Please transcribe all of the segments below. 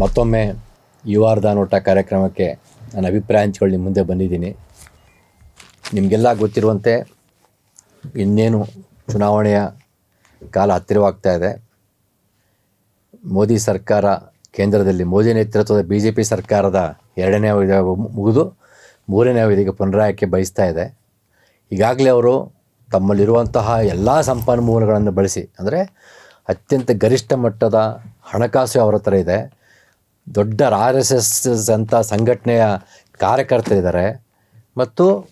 ಮತ್ತೊಮ್ಮೆ ಯುವಾರ್ಧ ನೋಟ ಕಾರ್ಯಕ್ರಮಕ್ಕೆ ನನ್ನ ಅಭಿಪ್ರಾಯ ಹಂಚ್ಕೊಳ್ಳಿ, ಮುಂದೆ ಬಂದಿದ್ದೀನಿ. ನಿಮಗೆಲ್ಲ ಗೊತ್ತಿರುವಂತೆ ಇನ್ನೇನು ಚುನಾವಣೆಯ ಕಾಲ ಹತ್ತಿರವಾಗ್ತಾ ಇದೆ. ಮೋದಿ ಸರ್ಕಾರ ಕೇಂದ್ರದಲ್ಲಿ, ಮೋದಿ ನೇತೃತ್ವದ ಬಿ ಜೆ ಪಿ ಸರ್ಕಾರದ ಎರಡನೇ ಅವಧಿ ಮುಗಿದು ಮೂರನೇ ಅವಧಿಗೆ ಪುನರಾಯಕ್ಕೆ ಬಯಸ್ತಾ ಇದೆ. ಈಗಾಗಲೇ ಅವರು ತಮ್ಮಲ್ಲಿರುವಂತಹ ಎಲ್ಲ ಸಂಪನ್ಮೂಲಗಳನ್ನು ಬಳಸಿ, ಅಂದರೆ ಅತ್ಯಂತ ಗರಿಷ್ಠ ಮಟ್ಟದ ಹಣಕಾಸು ಅವರ ಹತ್ರ ಇದೆ. ದೊಡ್ಡ ಆರ್ ಎಸ್ ಎಸ್ ಅಂತ ಸಂಘಟನೆಯ ಕಾರ್ಯಕರ್ತರಿದ್ದಾರೆ. ಮತ್ತು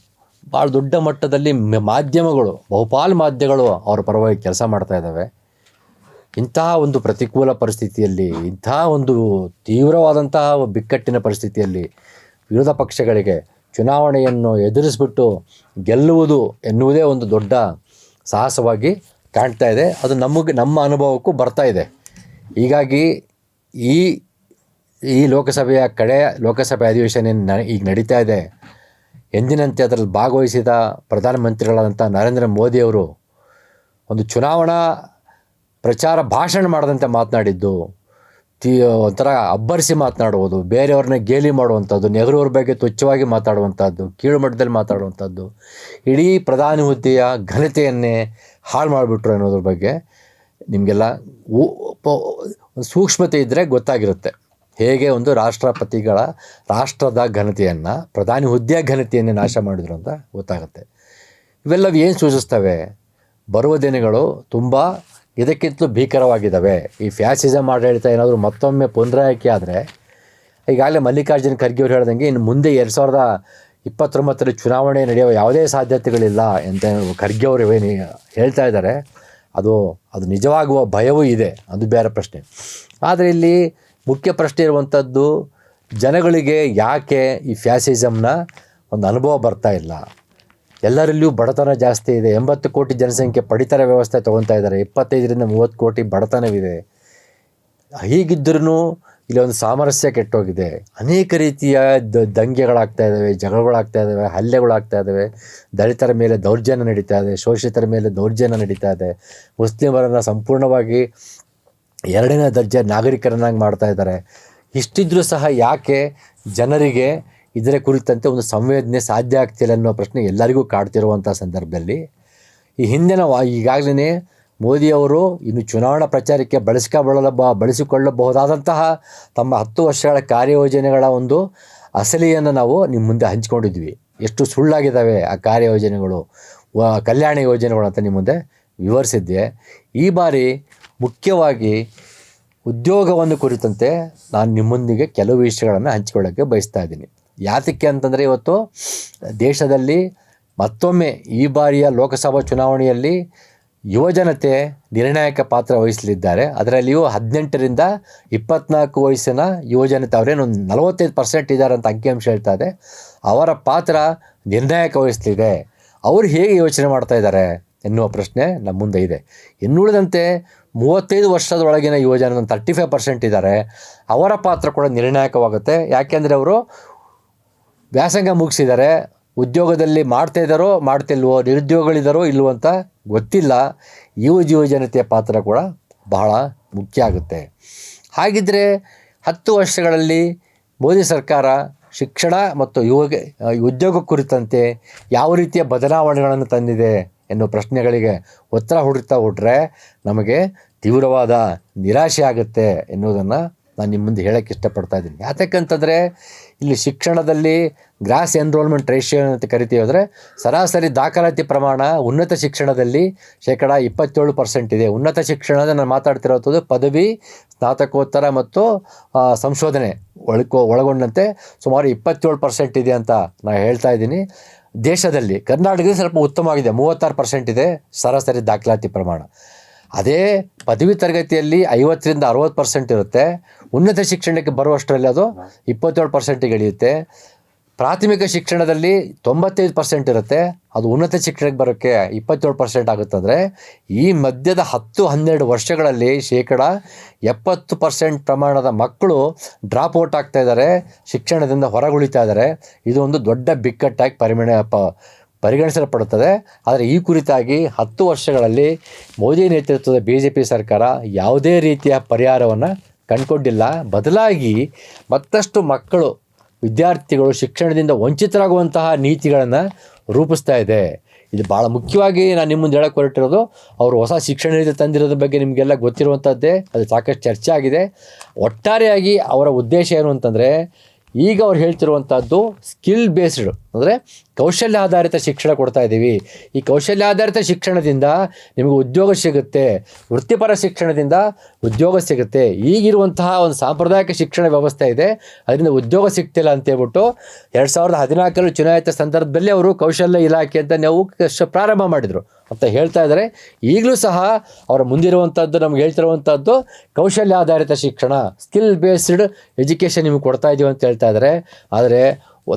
ಭಾಳ ದೊಡ್ಡ ಮಟ್ಟದಲ್ಲಿ ಮಾಧ್ಯಮಗಳು, ಬಹುಪಾಲು ಮಾಧ್ಯಮಗಳು ಅವರ ಪರವಾಗಿ ಕೆಲಸ ಮಾಡ್ತಾ ಇದ್ದಾವೆ. ಇಂತಹ ಒಂದು ಪ್ರತಿಕೂಲ ಪರಿಸ್ಥಿತಿಯಲ್ಲಿ, ಇಂತಹ ಒಂದು ತೀವ್ರವಾದಂತಹ ಬಿಕ್ಕಟ್ಟಿನ ಪರಿಸ್ಥಿತಿಯಲ್ಲಿ ವಿರೋಧ ಪಕ್ಷಗಳಿಗೆ ಚುನಾವಣೆಯನ್ನು ಎದುರಿಸ್ಬಿಟ್ಟು ಗೆಲ್ಲುವುದು ಎನ್ನುವುದೇ ಒಂದು ದೊಡ್ಡ ಸಾಹಸವಾಗಿ ಕಾಣ್ತಾ ಇದೆ. ಅದು ನಮಗೆ, ನಮ್ಮ ಅನುಭವಕ್ಕೂ ಬರ್ತಾ ಇದೆ. ಹೀಗಾಗಿ ಈ ಈ ಲೋಕಸಭೆಯ ಕಡೆ ಲೋಕಸಭೆ ಅಧಿವೇಶನ ಏನು ಈಗ ನಡೀತಾ ಇದೆ, ಎಂದಿನಂತೆ ಅದರಲ್ಲಿ ಭಾಗವಹಿಸಿದ ಪ್ರಧಾನಮಂತ್ರಿಗಳಾದಂಥ ನರೇಂದ್ರ ಮೋದಿಯವರು ಒಂದು ಚುನಾವಣಾ ಪ್ರಚಾರ ಭಾಷಣ ಮಾಡದಂತೆ ಮಾತನಾಡಿದ್ದು, ತೀ, ಒಂಥರ ಅಬ್ಬರಿಸಿ ಮಾತನಾಡುವುದು, ಬೇರೆಯವ್ರನ್ನ ಗೇಲಿ ಮಾಡುವಂಥದ್ದು ನೆಹರೂವ್ರ ಬಗ್ಗೆ ತುಚ್ಛವಾಗಿ ಮಾತಾಡುವಂಥದ್ದು ಕೀಳು ಮಟ್ಟದಲ್ಲಿ ಮಾತಾಡುವಂಥದ್ದು, ಇಡೀ ಪ್ರಧಾನಿ ಹುದ್ದೆಯ ಘನತೆಯನ್ನೇ ಹಾಳು ಮಾಡಿಬಿಟ್ರು ಅನ್ನೋದ್ರ ಬಗ್ಗೆ ನಿಮಗೆಲ್ಲ ಸೂಕ್ಷ್ಮತೆ ಇದ್ದರೆ ಗೊತ್ತಾಗಿರುತ್ತೆ. ಹೇಗೆ ಒಂದು ರಾಷ್ಟ್ರಪತಿಗಳ ರಾಷ್ಟ್ರದ ಘನತೆಯನ್ನು, ಪ್ರಧಾನಿ ಹುದ್ದೆಯ ಘನತೆಯನ್ನು ನಾಶ ಮಾಡಿದ್ರು ಅಂತ ಗೊತ್ತಾಗುತ್ತೆ. ಇವೆಲ್ಲವೂ ಏನು ಸೂಚಿಸ್ತವೆ? ಬರುವ ದಿನಗಳು ತುಂಬ ಇದಕ್ಕಿಂತಲೂ ಭೀಕರವಾಗಿದ್ದಾವೆ ಈ ಫ್ಯಾಸಿಸಮ್ ಆಡಳಿತ ಏನಾದರೂ ಮತ್ತೊಮ್ಮೆ ಪುನರಾಯ್ಕೆ ಆದರೆ, ಈಗಾಗಲೇ ಮಲ್ಲಿಕಾರ್ಜುನ ಖರ್ಗೆ ಅವರು ಹೇಳ್ದಂಗೆ ಇನ್ನು ಮುಂದೆ ಎರಡು ಸಾವಿರದ ಇಪ್ಪತ್ತೊಂಬತ್ತರಲ್ಲಿ ಚುನಾವಣೆ ನಡೆಯುವ ಯಾವುದೇ ಸಾಧ್ಯತೆಗಳಿಲ್ಲ ಅಂತ ಖರ್ಗೆ ಅವರು ಏನು ಹೇಳ್ತಾ ಇದ್ದಾರೆ. ಅದು ಅದು ನಿಜವಾಗುವ ಭಯವೂ ಇದೆ. ಅದು ಬೇರೆ ಪ್ರಶ್ನೆ. ಆದರೆ ಇಲ್ಲಿ ಮುಖ್ಯ ಪ್ರಶ್ನೆ ಇರುವಂಥದ್ದು ಜನಗಳಿಗೆ ಯಾಕೆ ಈ ಫ್ಯಾಸಿಸಮ್ನ ಒಂದು ಅನುಭವ ಬರ್ತಾ ಇಲ್ಲ? ಎಲ್ಲರಲ್ಲಿಯೂ ಬಡತನ ಜಾಸ್ತಿ ಇದೆ. ಎಂಬತ್ತು ಕೋಟಿ ಜನಸಂಖ್ಯೆ ಪಡಿತರ ವ್ಯವಸ್ಥೆ ತೊಗೊತಾ ಇದ್ದಾರೆ. ಇಪ್ಪತ್ತೈದರಿಂದ ಮೂವತ್ತು ಕೋಟಿ ಬಡತನವಿದೆ. ಹೀಗಿದ್ದರೂ ಇಲ್ಲಿ ಒಂದು ಸಾಮರಸ್ಯ ಕೆಟ್ಟೋಗಿದೆ. ಅನೇಕ ರೀತಿಯ ದ, ದಂಗೆಗಳಾಗ್ತಾ ಇದ್ದಾವೆ, ಜಗಳಗಳಾಗ್ತಾ ಇದ್ದಾವೆ, ಹಲ್ಲೆಗಳಾಗ್ತಾ ಇದ್ದಾವೆ. ದಲಿತರ ಮೇಲೆ ದೌರ್ಜನ್ಯ ನಡೀತಾ ಇದೆ, ಶೋಷಿತರ ಮೇಲೆ ದೌರ್ಜನ್ಯ ನಡೀತಾ ಇದೆ. ಮುಸ್ಲಿಮರನ್ನು ಸಂಪೂರ್ಣವಾಗಿ ಎರಡನೇ ದರ್ಜೆ ನಾಗರಿಕರನ್ನಾಗಿ ಮಾಡ್ತಾ ಇದ್ದಾರೆ. ಇಷ್ಟಿದ್ರೂ ಸಹ ಯಾಕೆ ಜನರಿಗೆ ಇದರ ಕುರಿತಂತೆ ಒಂದು ಸಂವೇದನೆ ಸಾಧ್ಯ ಆಗ್ತಿಲ್ಲ ಅನ್ನೋ ಪ್ರಶ್ನೆ ಎಲ್ಲರಿಗೂ ಕಾಡ್ತಿರುವಂಥ ಸಂದರ್ಭದಲ್ಲಿ. ಈ ಹಿಂದಿನ ಈಗಾಗಲೇ ಮೋದಿಯವರು ಇನ್ನು ಚುನಾವಣಾ ಪ್ರಚಾರಕ್ಕೆ ಬಳಸಿಕೊಳ್ಳ ಬಳಸಿಕೊಳ್ಳಬಹುದಾದಂತಹ ತಮ್ಮ ಹತ್ತು ವರ್ಷಗಳ ಕಾರ್ಯಯೋಜನೆಗಳ ಒಂದು ಅಸಲಿಯನ್ನು ನಾವು ನಿಮ್ಮ ಮುಂದೆ ಹಂಚಿಕೊಂಡಿದ್ವಿ. ಎಷ್ಟು ಸುಳ್ಳಾಗಿದ್ದಾವೆ ಆ ಕಾರ್ಯಯೋಜನೆಗಳು ಕಲ್ಯಾಣ ಯೋಜನೆಗಳು ಅಂತ ನಿಮ್ಮ ಮುಂದೆ ವಿವರಿಸಿದ್ದೆ. ಈ ಬಾರಿ ಮುಖ್ಯವಾಗಿ ಉದ್ಯೋಗವನ್ನು ಕುರಿತಂತೆ ನಾನು ನಿಮ್ಮೊಂದಿಗೆ ಕೆಲವು ವಿಷಯಗಳನ್ನು ಹಂಚಿಕೊಳ್ಳೋಕ್ಕೆ ಬಯಸ್ತಾ ಇದ್ದೀನಿ. ಯಾತಕ್ಕೆ ಅಂತಂದರೆ ಇವತ್ತು ದೇಶದಲ್ಲಿ ಮತ್ತೊಮ್ಮೆ ಈ ಬಾರಿಯ ಲೋಕಸಭಾ ಚುನಾವಣೆಯಲ್ಲಿ ಯುವಜನತೆ ನಿರ್ಣಾಯಕ ಪಾತ್ರ ವಹಿಸಲಿದ್ದಾರೆ. ಅದರಲ್ಲಿಯೂ ಹದಿನೆಂಟರಿಂದ ಇಪ್ಪತ್ನಾಲ್ಕು ವಯಸ್ಸಿನ ಯುವಜನತೆ ಅವರೇನು ನಲವತ್ತೈದು ಪರ್ಸೆಂಟ್ ಇದ್ದಾರೆ ಅಂತ ಅಂಕಿಅಂಶ ಹೇಳ್ತಾ ಇದೆ. ಅವರ ಪಾತ್ರ ನಿರ್ಣಾಯಕ ವಹಿಸಲಿದೆ. ಅವರು ಹೇಗೆ ಯೋಚನೆ ಮಾಡ್ತಾ ಇದ್ದಾರೆ? ಎನ್ನುವ ಪ್ರಶ್ನೆ ನಮ್ಮ ಮುಂದೆ ಇದೆ. ಇನ್ನುಳಿದಂತೆ ಮೂವತ್ತೈದು ವರ್ಷದೊಳಗಿನ ಯುವಜನ ತರ್ಟಿ ಫೈವ್ ಪರ್ಸೆಂಟ್ ಇದ್ದಾರೆ. ಅವರ ಪಾತ್ರ ಕೂಡ ನಿರ್ಣಾಯಕವಾಗುತ್ತೆ. ಯಾಕೆಂದರೆ ಅವರು ವ್ಯಾಸಂಗ ಮುಗಿಸಿದ್ದಾರೆ. ಉದ್ಯೋಗದಲ್ಲಿ ಮಾಡ್ತಾ ಇದ್ದಾರೋ, ಮಾಡ್ತಿಲ್ವೋ, ನಿರುದ್ಯೋಗಗಳಿದ್ದಾರೋ, ಇಲ್ವೋ ಅಂತ ಗೊತ್ತಿಲ್ಲ. ಯುವ ಯುವ ಜನತೆಯ ಪಾತ್ರ ಕೂಡ ಬಹಳ ಮುಖ್ಯ ಆಗುತ್ತೆ. ಹಾಗಿದ್ದರೆ ಹತ್ತು ವರ್ಷಗಳಲ್ಲಿ ಮೋದಿ ಸರ್ಕಾರ ಶಿಕ್ಷಣ ಮತ್ತು ಯುವ ಉದ್ಯೋಗ ಕುರಿತಂತೆ ಯಾವ ರೀತಿಯ ಬದಲಾವಣೆಗಳನ್ನು ತಂದಿದೆ? ಎನ್ನುವ ಪ್ರಶ್ನೆಗಳಿಗೆ ಉತ್ತರ ಹುಡುಕ್ತಾ ಹೊರಟ್ರೆ ನಮಗೆ ತೀವ್ರವಾದ ನಿರಾಶೆ ಆಗುತ್ತೆ ಎನ್ನುವುದನ್ನು ನಾನು ನಿಮ್ಮ ಮುಂದೆ ಹೇಳೋಕ್ಕೆ ಇಷ್ಟಪಡ್ತಾ ಇದ್ದೀನಿ. ಯಾತಕ್ಕಂತಂದರೆ, ಇಲ್ಲಿ ಶಿಕ್ಷಣದಲ್ಲಿ ಗ್ರಾಸ್ ಎನ್ರೋಲ್ಮೆಂಟ್ ರೇಷಿಯೋ ಅಂತ ಕರಿತೀವಿ ಸರಾಸರಿ ದಾಖಲಾತಿ ಪ್ರಮಾಣ ಉನ್ನತ ಶಿಕ್ಷಣದಲ್ಲಿ ಶೇಕಡ ಇಪ್ಪತ್ತೇಳು ಪರ್ಸೆಂಟ್ ಇದೆ. ಉನ್ನತ ಶಿಕ್ಷಣದ ನಾನು ಮಾತಾಡ್ತಿರೋದು ಪದವಿ, ಸ್ನಾತಕೋತ್ತರ ಮತ್ತು ಸಂಶೋಧನೆ ಒಳಕೋ, ಒಳಗೊಂಡಂತೆ ಸುಮಾರು ಇಪ್ಪತ್ತೇಳು ಪರ್ಸೆಂಟ್ ಇದೆ ಅಂತ ನಾನು ಹೇಳ್ತಾ ಇದ್ದೀನಿ. ದೇಶದಲ್ಲಿ ಕರ್ನಾಟಕದಲ್ಲಿ ಸ್ವಲ್ಪ ಉತ್ತಮವಾಗಿದೆ. ಮೂವತ್ತಾರು ಪರ್ಸೆಂಟ್ ಇದೆ ಸರಾಸರಿ ದಾಖಲಾತಿ ಪ್ರಮಾಣ. ಅದೇ ಪದವಿ ತರಗತಿಯಲ್ಲಿ ಐವತ್ತರಿಂದ ಅರವತ್ತು ಪರ್ಸೆಂಟ್ ಇರುತ್ತೆ. ಉನ್ನತ ಶಿಕ್ಷಣಕ್ಕೆ ಬರುವಷ್ಟರಲ್ಲಿ ಅದು ಇಪ್ಪತ್ತೇಳು ಪರ್ಸೆಂಟಿಗೆ ಇಳಿಯುತ್ತೆ. ಪ್ರಾಥಮಿಕ ಶಿಕ್ಷಣದಲ್ಲಿ ತೊಂಬತ್ತೈದು ಪರ್ಸೆಂಟ್ ಇರುತ್ತೆ. ಅದು ಉನ್ನತ ಶಿಕ್ಷಣಕ್ಕೆ ಬರೋಕ್ಕೆ ಇಪ್ಪತ್ತೇಳು ಪರ್ಸೆಂಟ್ ಆಗುತ್ತಂದರೆ ಈ ಮಧ್ಯದ ಹತ್ತು, ಹನ್ನೆರಡು ವರ್ಷಗಳಲ್ಲಿ ಶೇಕಡ ಎಪ್ಪತ್ತು ಪರ್ಸೆಂಟ್ ಪ್ರಮಾಣದ ಮಕ್ಕಳು ಡ್ರಾಪ್ ಔಟ್ ಆಗ್ತಾ ಇದ್ದಾರೆ, ಶಿಕ್ಷಣದಿಂದ ಹೊರಗುಳಿತಾ ಇದ್ದಾರೆ. ಇದು ಒಂದು ದೊಡ್ಡ ಬಿಕ್ಕಟ್ಟಾಗಿ ಪರಿಮಣ, ಪ, ಪರಿಗಣಿಸಲ್ಪಡುತ್ತದೆ. ಆದರೆ ಈ ಕುರಿತಾಗಿ ಹತ್ತು ವರ್ಷಗಳಲ್ಲಿ ಮೋದಿ ನೇತೃತ್ವದ ಬಿ ಜೆ ಪಿ ಸರ್ಕಾರ ಯಾವುದೇ ರೀತಿಯ ಪರಿಹಾರವನ್ನು ಕಂಡುಕೊಂಡಿಲ್ಲ. ಬದಲಾಗಿ ಮತ್ತಷ್ಟು ಮಕ್ಕಳು ವಿದ್ಯಾರ್ಥಿಗಳು ಶಿಕ್ಷಣದಿಂದ ವಂಚಿತರಾಗುವಂತಹ ನೀತಿಗಳನ್ನು ರೂಪಿಸ್ತಾ ಇದೆ. ಇದು ಭಾಳ ಮುಖ್ಯವಾಗಿ ನಾನು ನಿಮ್ಮ ಮುಂದೆ ಹೇಳಕ್ಕೆ ಹೊರಟಿರೋದು, ಅವರು ಹೊಸ ಶಿಕ್ಷಣ ನೀತಿ ತಂದಿರೋದ್ರ ಬಗ್ಗೆ ನಿಮಗೆಲ್ಲ ಗೊತ್ತಿರುವಂಥದ್ದೇ ಅದು ಸಾಕಷ್ಟು ಚರ್ಚೆ ಆಗಿದೆ. ಒಟ್ಟಾರೆಯಾಗಿ ಅವರ ಉದ್ದೇಶ ಏನು ಅಂತಂದರೆ ಈಗ ಅವ್ರು ಹೇಳ್ತಿರುವಂಥದ್ದು ಸ್ಕಿಲ್ ಬೇಸ್ಡ್ ಅಂದರೆ ಕೌಶಲ್ಯ ಆಧಾರಿತ ಶಿಕ್ಷಣ ಕೊಡ್ತಾ ಇದ್ದೀವಿ. ಈ ಕೌಶಲ್ಯ ಆಧಾರಿತ ಶಿಕ್ಷಣದಿಂದ ನಿಮಗೆ ಉದ್ಯೋಗ ಸಿಗುತ್ತೆ. ವೃತ್ತಿಪರ ಶಿಕ್ಷಣದಿಂದ ಉದ್ಯೋಗ ಸಿಗುತ್ತೆ. ಈಗಿರುವಂತಹ ಒಂದು ಸಾಂಪ್ರದಾಯಿಕ ಶಿಕ್ಷಣ ವ್ಯವಸ್ಥೆ ಇದೆ. ಅದರಿಂದ ಉದ್ಯೋಗ ಸಿಗ್ತಿಲ್ಲ ಅಂತೇಳ್ಬಿಟ್ಟು ಎರಡು ಸಾವಿರದ ಹದಿನಾಲ್ಕರಲ್ಲಿ ಚುನಾಯಿತ ಸಂದರ್ಭದಲ್ಲಿ ಅವರು ಕೌಶಲ್ಯ ಇಲಾಖೆ ಅಂತ ನಾವು ಪ್ರಾರಂಭ ಮಾಡಿದರು. ಅಂತ ಹೇಳ್ತಾ ಇದ್ದಾರೆ. ಈಗಲೂ ಸಹ ಅವರ ಮುಂದಿರುವಂಥದ್ದು ನಮ್ಗೆ ಹೇಳ್ತಿರುವಂಥದ್ದು ಕೌಶಲ್ಯ ಆಧಾರಿತ ಶಿಕ್ಷಣ ಸ್ಕಿಲ್ ಬೇಸ್ಡ್ ಎಜುಕೇಷನ್ ನಿಮಗೆ ಕೊಡ್ತಾ ಇದೀವಿ ಅಂತ ಹೇಳ್ತಾ ಇದ್ದಾರೆ. ಆದರೆ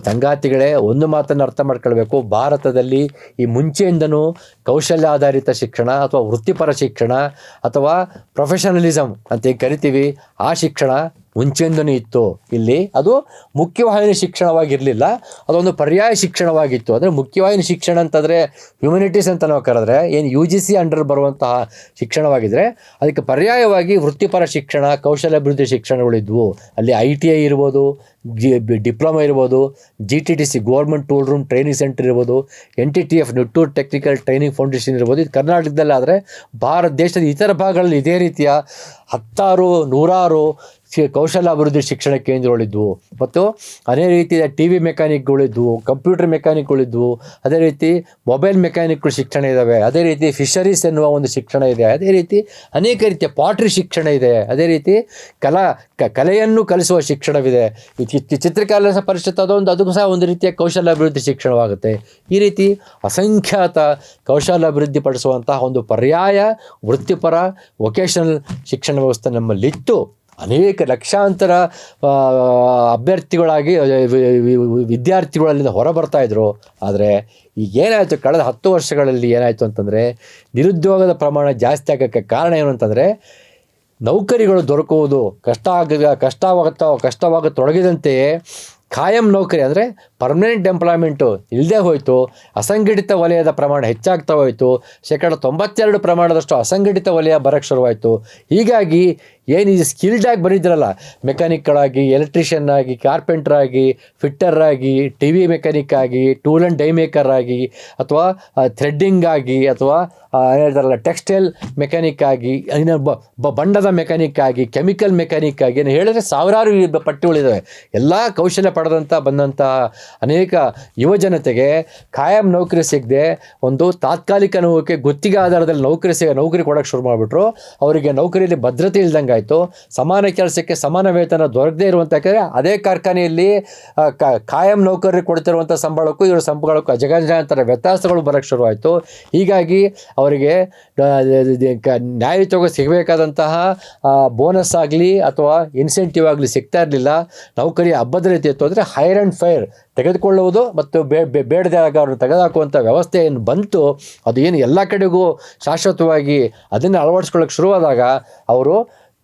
ತಂಗಾತಿಗಳೇ ಒಂದು ಮಾತನ್ನು ಅರ್ಥ ಮಾಡ್ಕೊಳ್ಬೇಕು. ಭಾರತದಲ್ಲಿ ಈ ಮುಂಚೆಯಿಂದನೂ ಕೌಶಲ್ಯ ಆಧಾರಿತ ಶಿಕ್ಷಣ ಅಥವಾ ವೃತ್ತಿಪರ ಶಿಕ್ಷಣ ಅಥವಾ ಪ್ರೊಫೆಷನಲಿಸಮ್ ಅಂತ ಕರಿತೀವಿ, ಆ ಶಿಕ್ಷಣ ಮುಂಚೆಯಿಂದನೂ ಇತ್ತು. ಇಲ್ಲಿ ಅದು ಮುಖ್ಯವಾಹಿನಿ ಶಿಕ್ಷಣವಾಗಿರಲಿಲ್ಲ. ಅದೊಂದು ಪರ್ಯಾಯ ಶಿಕ್ಷಣವಾಗಿತ್ತು. ಅಂದರೆ ಮುಖ್ಯವಾಹಿನಿ ಶಿಕ್ಷಣ ಅಂತಂದರೆ ಹ್ಯುಮನಿಟೀಸ್ ಅಂತ ನಾವು ಕರೆದ್ರೆ ಏನು ಯು ಜಿ ಸಿ ಅಂಡರ್ ಬರುವಂತಹ ಶಿಕ್ಷಣವಾಗಿದ್ದರೆ ಅದಕ್ಕೆ ಪರ್ಯಾಯವಾಗಿ ವೃತ್ತಿಪರ ಶಿಕ್ಷಣ, ಕೌಶಲ್ಯಾಭಿವೃದ್ಧಿ ಶಿಕ್ಷಣಗಳಿದ್ವು ಅಲ್ಲಿ ಐ ಟಿ ಐ ಇರ್ಬೋದು, ಜಿ ಡಿಪ್ಲೊಮಾ ಇರ್ಬೋದು G T T C government tool room training centre ಇರ್ಬೋದು N T T F Nettur technical training foundation ಇರ್ಬೋದು. ಇದು ಕರ್ನಾಟಕದಲ್ಲಾದರೆ ಭಾರತ ದೇಶದ ಇತರ ಭಾಗಗಳಲ್ಲಿ ಇದೇ ರೀತಿಯ ಹತ್ತಾರು, ನೂರಾರು ಶಿ ಕೌಶಲ್ಯ ಅಭಿವೃದ್ಧಿ ಶಿಕ್ಷಣ ಕೇಂದ್ರಗಳಿದ್ವು. ಮತ್ತು ಅದೇ ರೀತಿಯ ಟಿ ವಿ ಮೆಕ್ಯಾನಿಕ್ಗಳಿದ್ವು ಕಂಪ್ಯೂಟರ್ ಮೆಕ್ಯಾನಿಕ್ಗಳಿದ್ವು ಅದೇ ರೀತಿ ಮೊಬೈಲ್ ಮೆಕ್ಯಾನಿಕ್ಗಳು ಶಿಕ್ಷಣ ಇದ್ದಾವೆ ಅದೇ ರೀತಿ ಫಿಶರೀಸ್ ಎನ್ನುವ ಒಂದು ಶಿಕ್ಷಣ ಇದೆ. ಅದೇ ರೀತಿ ಅನೇಕ ರೀತಿಯ ಪಾಟ್ರಿ ಶಿಕ್ಷಣ ಇದೆ. ಅದೇ ರೀತಿ ಕಲಾ ಕ ಕಲೆಯನ್ನು ಕಲಿಸುವ ಶಿಕ್ಷಣವಿದೆ. ಚಿತ್ರಕಾಲ ಪರಿಷತ್ ಅದೊಂದು ಅದಕ್ಕೂ ಸಹ ಒಂದು ರೀತಿಯ ಕೌಶಲ್ಯ ಅಭಿವೃದ್ಧಿ ಶಿಕ್ಷಣವಾಗುತ್ತೆ. ಈ ರೀತಿ ಅಸಂಖ್ಯಾತ ಕೌಶಲ್ಯ ಅಭಿವೃದ್ಧಿ ಪಡಿಸುವಂತಹ ಒಂದು ಪರ್ಯಾಯ ವೃತ್ತಿಪರ ವೊಕೇಶನಲ್ ಶಿಕ್ಷಣ ವ್ಯವಸ್ಥೆ ನಮ್ಮಲ್ಲಿತ್ತು. ಅನೇಕ ಲಕ್ಷಾಂತರ ಅಭ್ಯರ್ಥಿಗಳಾಗಿ ವಿದ್ಯಾರ್ಥಿಗಳಲ್ಲಿಂದ ಹೊರ ಬರ್ತಾಯಿದ್ರು ಆದರೆ ಈಗ ಏನಾಯಿತು? ಕಳೆದ ಹತ್ತು ವರ್ಷಗಳಲ್ಲಿ ಏನಾಯಿತು ಅಂತಂದರೆ, ನಿರುದ್ಯೋಗದ ಪ್ರಮಾಣ ಜಾಸ್ತಿ ಆಗೋಕ್ಕೆ ಕಾರಣ ಏನು ಅಂತಂದರೆ, ನೌಕರಿಗಳು ದೊರಕುವುದು ಕಷ್ಟ ಆಗ ಕಷ್ಟವಾಗುತ್ತಾ ಕಷ್ಟವಾಗತೊಡಗಿದಂತೆಯೇ ಖಾಯಂ ನೌಕರಿ ಅಂದರೆ ಪರ್ಮನೆಂಟ್ ಎಂಪ್ಲಾಯ್ಮೆಂಟು ಇಲ್ಲದೆ ಹೋಯಿತು, ಅಸಂಘಟಿತ ವಲಯದ ಪ್ರಮಾಣ ಹೆಚ್ಚಾಗ್ತಾ ಹೋಯಿತು, ಶೇಕಡ ತೊಂಬತ್ತೆರಡು ಪ್ರಮಾಣದಷ್ಟು ಅಸಂಘಟಿತ ವಲಯ ಬರೋಕ್ಕೆ ಶುರುವಾಯಿತು. ಹೀಗಾಗಿ ಏನು ಈ ಸ್ಕಿಲ್ಡ್ ಆಗಿ ಬಂದಿದ್ರಲ್ಲ ಮೆಕ್ಯಾನಿಕ್ಗಳಾಗಿ ಎಲೆಕ್ಟ್ರಿಷಿಯನ್ ಆಗಿ ಕಾರ್ಪೆಂಟರ್ ಆಗಿ ಫಿಟ್ಟರ್ ಆಗಿ ಟಿ ವಿ ಮೆಕ್ಯಾನಿಕ್ ಆಗಿ ಟೂಲ್ ಆ್ಯಂಡ್ ಡೈ ಮೇಕರ್ ಆಗಿ, ಅಥವಾ ಥ್ರೆಡ್ಡಿಂಗ್ ಆಗಿ, ಅಥವಾ ಹೇಳ್ತಾರಲ್ಲ ಟೆಕ್ಸ್ಟೈಲ್ ಮೆಕ್ಯಾನಿಕ್ ಆಗಿ ಬ- ಬ- ಬಣ್ಣದ ಮೆಕ್ಯಾನಿಕ್ ಆಗಿ ಕೆಮಿಕಲ್ ಮೆಕ್ಯಾನಿಕ್ ಆಗಿ, ಏನು ಹೇಳಿದ್ರೆ ಸಾವಿರಾರು ಪಟ್ಟಿಗಳಿದ್ದಾವೆ ಎಲ್ಲ ಕೌಶಲ್ಯ ಪಡೆದಂಥ ಬಂದಂಥ ಅನೇಕ ಯುವ ಜನತೆಗೆ ಕಾಯಂ ನೌಕರಿ ಸಿಗದೆ ಒಂದು ತಾತ್ಕಾಲಿಕ ನೋವಕ್ಕೆ ಗುತ್ತಿಗೆ ಆಧಾರದಲ್ಲಿ ನೌಕರಿ ಸಿಗ, ನೌಕರಿ ಕೊಡೋಕ್ಕೆ ಶುರು ಮಾಡಿಬಿಟ್ರು. ಅವರಿಗೆ ನೌಕರಿಯಲ್ಲಿ ಭದ್ರತೆ ಇಲ್ದಂಗೆ ಆಯಿತು. ಸಮಾನ ಕೆಲಸಕ್ಕೆ ಸಮಾನ ವೇತನ ದೊರಕದೇ ಇರುವಂಥ ಯಾಕಂದರೆ ಅದೇ ಕಾರ್ಖಾನೆಯಲ್ಲಿ ಕಾಯಂ ನೌಕರರಿಗೆ ಕೊಡ್ತಿರುವಂಥ ಸಂಬಳಕ್ಕೂ ಇವರ ಸಂಬಳಕ್ಕೂ ಜಗಜಾಂತರ ವ್ಯತ್ಯಾಸಗಳು ಬರೋಕ್ಕೆ ಶುರುವಾಯಿತು ಹೀಗಾಗಿ ಅವರಿಗೆ ನ್ಯಾಯಯುತವಾಗಿ ಸಿಗಬೇಕಾದಂತಹ ಬೋನಸ್ ಆಗಲಿ ಅಥವಾ ಇನ್ಸೆಂಟಿವ್ ಆಗಲಿ ಸಿಗ್ತಾ ಇರಲಿಲ್ಲ. ನೌಕರಿ ಅಭದ್ರತೆ ಇತ್ತು ಅಂದರೆ ಹೈರ್ ಆ್ಯಂಡ್ ಫೈರ್ ತೆಗೆದುಕೊಳ್ಳುವುದು ಮತ್ತು ಬೇಡದಾಗ ಅವರು ತೆಗೆದುಹಾಕುವಂಥ ವ್ಯವಸ್ಥೆ ಏನು ಬಂತು. ಅದು ಏನು ಎಲ್ಲ ಕಡೆಗೂ ಶಾಶ್ವತವಾಗಿ ಅದನ್ನು ಅಳವಡಿಸ್ಕೊಳ್ಳೋಕೆ ಶುರುವಾದಾಗ ಅವರು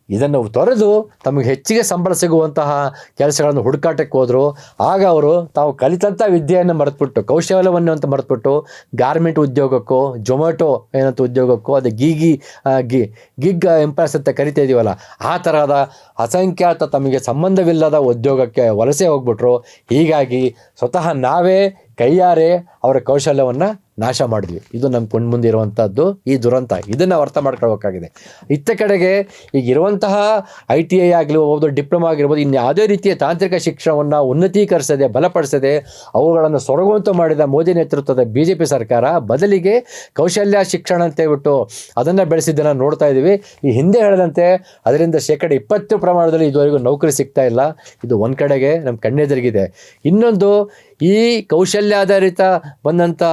ಇದನ್ನು ತೊರೆದು ತಮಗೆ ಹೆಚ್ಚಿಗೆ ಸಂಬಳ ಸಿಗುವಂತಹ ಕೆಲಸಗಳನ್ನು ಹುಡುಕಾಟಕ್ಕೆ ಹೋದರು. ಆಗ ಅವರು ತಾವು ಕಲಿತಂಥ ವಿದ್ಯೆಯನ್ನು ಮರೆತುಬಿಟ್ಟು, ಕೌಶಲ್ಯವನ್ನು ಅಂತ ಮರೆತುಬಿಟ್ಟು, ಗಾರ್ಮೆಂಟ್ ಉದ್ಯೋಗಕ್ಕೋ, ಜೊಮ್ಯಾಟೊ ಏನಂತ ಉದ್ಯೋಗಕ್ಕೋ, ಅದು ಗೀಗಿ ಗಿ ಗಿಗ್ ಎಂಪ್ರೆಸ್ ಅಂತ ಕರಿತಾ ಇದೀವಲ್ಲ, ಆ ಥರದ ಅಸಂಖ್ಯಾತ ತಮಗೆ ಸಂಬಂಧವಿಲ್ಲದ ಉದ್ಯೋಗಕ್ಕೆ ವಲಸೆ ಹೋಗ್ಬಿಟ್ರು. ಹೀಗಾಗಿ ಸ್ವತಃ ನಾವೇ ಕೈಯಾರೆ ಅವರ ಕೌಶಲ್ಯವನ್ನು ನಾಶ ಮಾಡಿದ್ವಿ. ಇದು ನಮ್ಮ ಕಣ್ಣು ಮುಂದೆ ಇರುವಂಥದ್ದು ಈ ದುರಂತ. ಇದನ್ನು ಅರ್ಥ ಮಾಡ್ಕೊಳ್ಬೇಕಾಗಿದೆ. ಇತ್ತ ಕಡೆಗೆ ಈಗ ಇರುವಂತಹ ಐ ಟಿ ಐ ಆಗಿರ್ಬೋದು ಡಿಪ್ಲೊಮಾ ಆಗಿರ್ಬೋದು ಇನ್ನು ಯಾವುದೇ ರೀತಿಯ ತಾಂತ್ರಿಕ ಶಿಕ್ಷಣವನ್ನು ಉನ್ನತೀಕರಿಸದೆ, ಬಲಪಡಿಸದೆ, ಅವುಗಳನ್ನು ಸೊರಗುವಂತೆ ಮಾಡಿದ ಮೋದಿ ನೇತೃತ್ವದ ಬಿ ಜೆ ಪಿ ಸರ್ಕಾರ ಬದಲಿಗೆ ಕೌಶಲ್ಯ ಶಿಕ್ಷಣ ಅಂತ ಹೇಳ್ಬಿಟ್ಟು ಅದನ್ನು ಬೆಳೆಸಿದ್ದನ್ನು ನೋಡ್ತಾ ಇದ್ದೀವಿ ಈ ಹಿಂದೆ ಹೇಳಿದಂತೆ ಅದರಿಂದ ಶೇಕಡ ಇಪ್ಪತ್ತು ಪ್ರಮಾಣದಲ್ಲಿ ಇದುವರೆಗೂ ನೌಕರಿ ಸಿಗ್ತಾ ಇಲ್ಲ. ಇದು ಒಂದು ಕಡೆಗೆ ನಮ್ಮ ಕಣ್ಣೆದುರಿಗಿದೆ. ಇನ್ನೊಂದು ಈ ಕೌಶಲ್ಯಾಧಾರಿತ ಬಂದಂಥ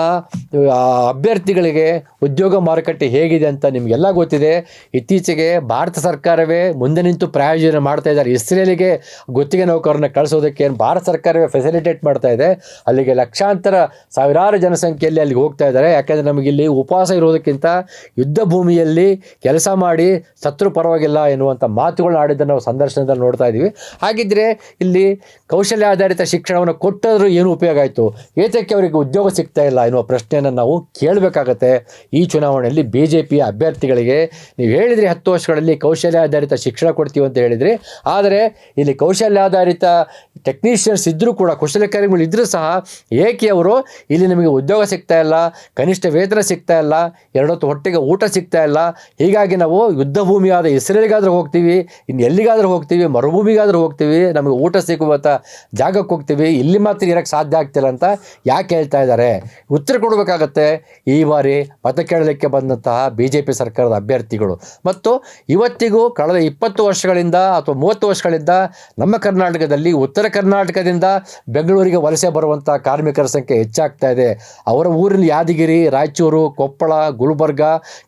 ಅಭ್ಯರ್ಥಿಗಳಿಗೆ ಉದ್ಯೋಗ ಮಾರುಕಟ್ಟೆ ಹೇಗಿದೆ ಅಂತ ನಿಮಗೆಲ್ಲ ಗೊತ್ತಿದೆ. ಇತ್ತೀಚೆಗೆ ಭಾರತ ಸರ್ಕಾರವೇ ಮುಂದೆ ನಿಂತು ಪ್ರಾಯೋಜನೆ ಮಾಡ್ತಾ ಇದ್ದಾರೆ. ಇಸ್ರೇಲಿಗೆ ಗುತ್ತಿಗೆ ನೌಕರನ್ನ ಕಳಿಸೋದಕ್ಕೆ ಭಾರತ ಸರ್ಕಾರವೇ ಫೆಸಿಲಿಟೇಟ್ ಮಾಡ್ತಾ ಇದೆ. ಅಲ್ಲಿಗೆ ಲಕ್ಷಾಂತರ ಸಾವಿರಾರು ಜನಸಂಖ್ಯೆಯಲ್ಲಿ ಅಲ್ಲಿಗೆ ಹೋಗ್ತಾ ಇದ್ದಾರೆ. ಯಾಕೆಂದರೆ ನಮಗಿಲ್ಲಿ ಉಪವಾಸ ಇರೋದಕ್ಕಿಂತ ಯುದ್ಧ ಭೂಮಿಯಲ್ಲಿ ಕೆಲಸ ಮಾಡಿ ಸತ್ರು ಪರವಾಗಿಲ್ಲ ಎನ್ನುವಂಥ ಮಾತುಗಳನ್ನ ಆಡಿದ್ದನ್ನು ನಾವು ಸಂದರ್ಶನದಲ್ಲಿ ನೋಡ್ತಾ ಇದ್ದೀವಿ. ಹಾಗಿದ್ದರೆ ಇಲ್ಲಿ ಕೌಶಲ್ಯ ಆಧಾರಿತ ಶಿಕ್ಷಣವನ್ನು ಕೊಟ್ಟರೂ ಏನೂ ಉಪಯೋಗ ಆಯಿತು ಏತಕ್ಕೆ ಅವರಿಗೆ ಉದ್ಯೋಗ ಸಿಗ್ತಾ ಇಲ್ಲ ಎನ್ನುವ ಪ್ರಶ್ನೆಯನ್ನು ನಾವು ಕೇಳಬೇಕಾಗತ್ತೆ. ಈ ಚುನಾವಣೆಯಲ್ಲಿ ಬಿ ಜೆ ಪಿಯ ಅಭ್ಯರ್ಥಿಗಳಿಗೆ ನೀವು ಹೇಳಿದ್ರಿ ಹತ್ತು ವರ್ಷಗಳಲ್ಲಿ ಕೌಶಲ್ಯ ಆಧಾರಿತ ಶಿಕ್ಷಣ ಕೊಡ್ತೀವಿ ಅಂತ ಹೇಳಿದ್ರಿ, ಆದರೆ ಇಲ್ಲಿ ಕೌಶಲ್ಯಾಧಾರಿತ ಟೆಕ್ನಿಷಿಯನ್ಸ್ ಇದ್ದರೂ ಕೂಡ ಕುಶಲಕಾರಿಗಳು ಇದ್ದರೂ ಸಹ ಏಕೆ ಅವರು ಇಲ್ಲಿ ನಿಮಗೆ ಉದ್ಯೋಗ ಸಿಗ್ತಾ ಇಲ್ಲ, ಕನಿಷ್ಠ ವೇತನ ಸಿಗ್ತಾ ಇಲ್ಲ, ಎರಡೊತ್ತು ಹೊಟ್ಟೆಗೆ ಊಟ ಸಿಗ್ತಾ ಇಲ್ಲ, ಹೀಗಾಗಿ ನಾವು ಯುದ್ಧ ಭೂಮಿಯಾದ ಇಸ್ರೇಲ್ಗಾದರೂ ಹೋಗ್ತೀವಿ, ಇನ್ನು ಎಲ್ಲಿಗಾದರೂ ಹೋಗ್ತೀವಿ, ಮರುಭೂಮಿಗಾದರೂ ಹೋಗ್ತೀವಿ, ನಮಗೆ ಊಟ ಸಿಗುವಂಥ ಜಾಗಕ್ಕೆ ಹೋಗ್ತೀವಿ, ಇಲ್ಲಿ ಮಾತ್ರ ಇರೋಕ್ಕೆ ಸಾಧ್ಯ ಆಗ್ತಿಲ್ಲ ಅಂತ ಯಾಕೆ ಹೇಳ್ತಾ ಇದ್ದಾರೆ? ಉತ್ತರ ಕೊಡಬೇಕಾಗತ್ತೆ. ಈ ಬಾರಿ ಮತ ಕೇಳಲಿಕ್ಕೆ ಬಂದಂತಹ ಬಿ ಜೆ ಪಿ ಸರ್ಕಾರದ ಅಭ್ಯರ್ಥಿಗಳು. ಮತ್ತು ಇವತ್ತಿಗೂ ಕಳೆದ ಇಪ್ಪತ್ತು ವರ್ಷಗಳಿಂದ ಅಥವಾ ಮೂವತ್ತು ವರ್ಷಗಳಿಂದ ನಮ್ಮ ಕರ್ನಾಟಕದಲ್ಲಿ ಉತ್ತರ ಕರ್ನಾಟಕದಿಂದ ಬೆಂಗಳೂರಿಗೆ ವಲಸೆ ಬರುವಂಥ ಕಾರ್ಮಿಕರ ಸಂಖ್ಯೆ ಹೆಚ್ಚಾಗ್ತಾ ಇದೆ. ಅವರ ಊರಿನ ಯಾದಗಿರಿ, ರಾಯಚೂರು, ಕೊಪ್ಪಳ, ಗುಲ್ಬರ್ಗ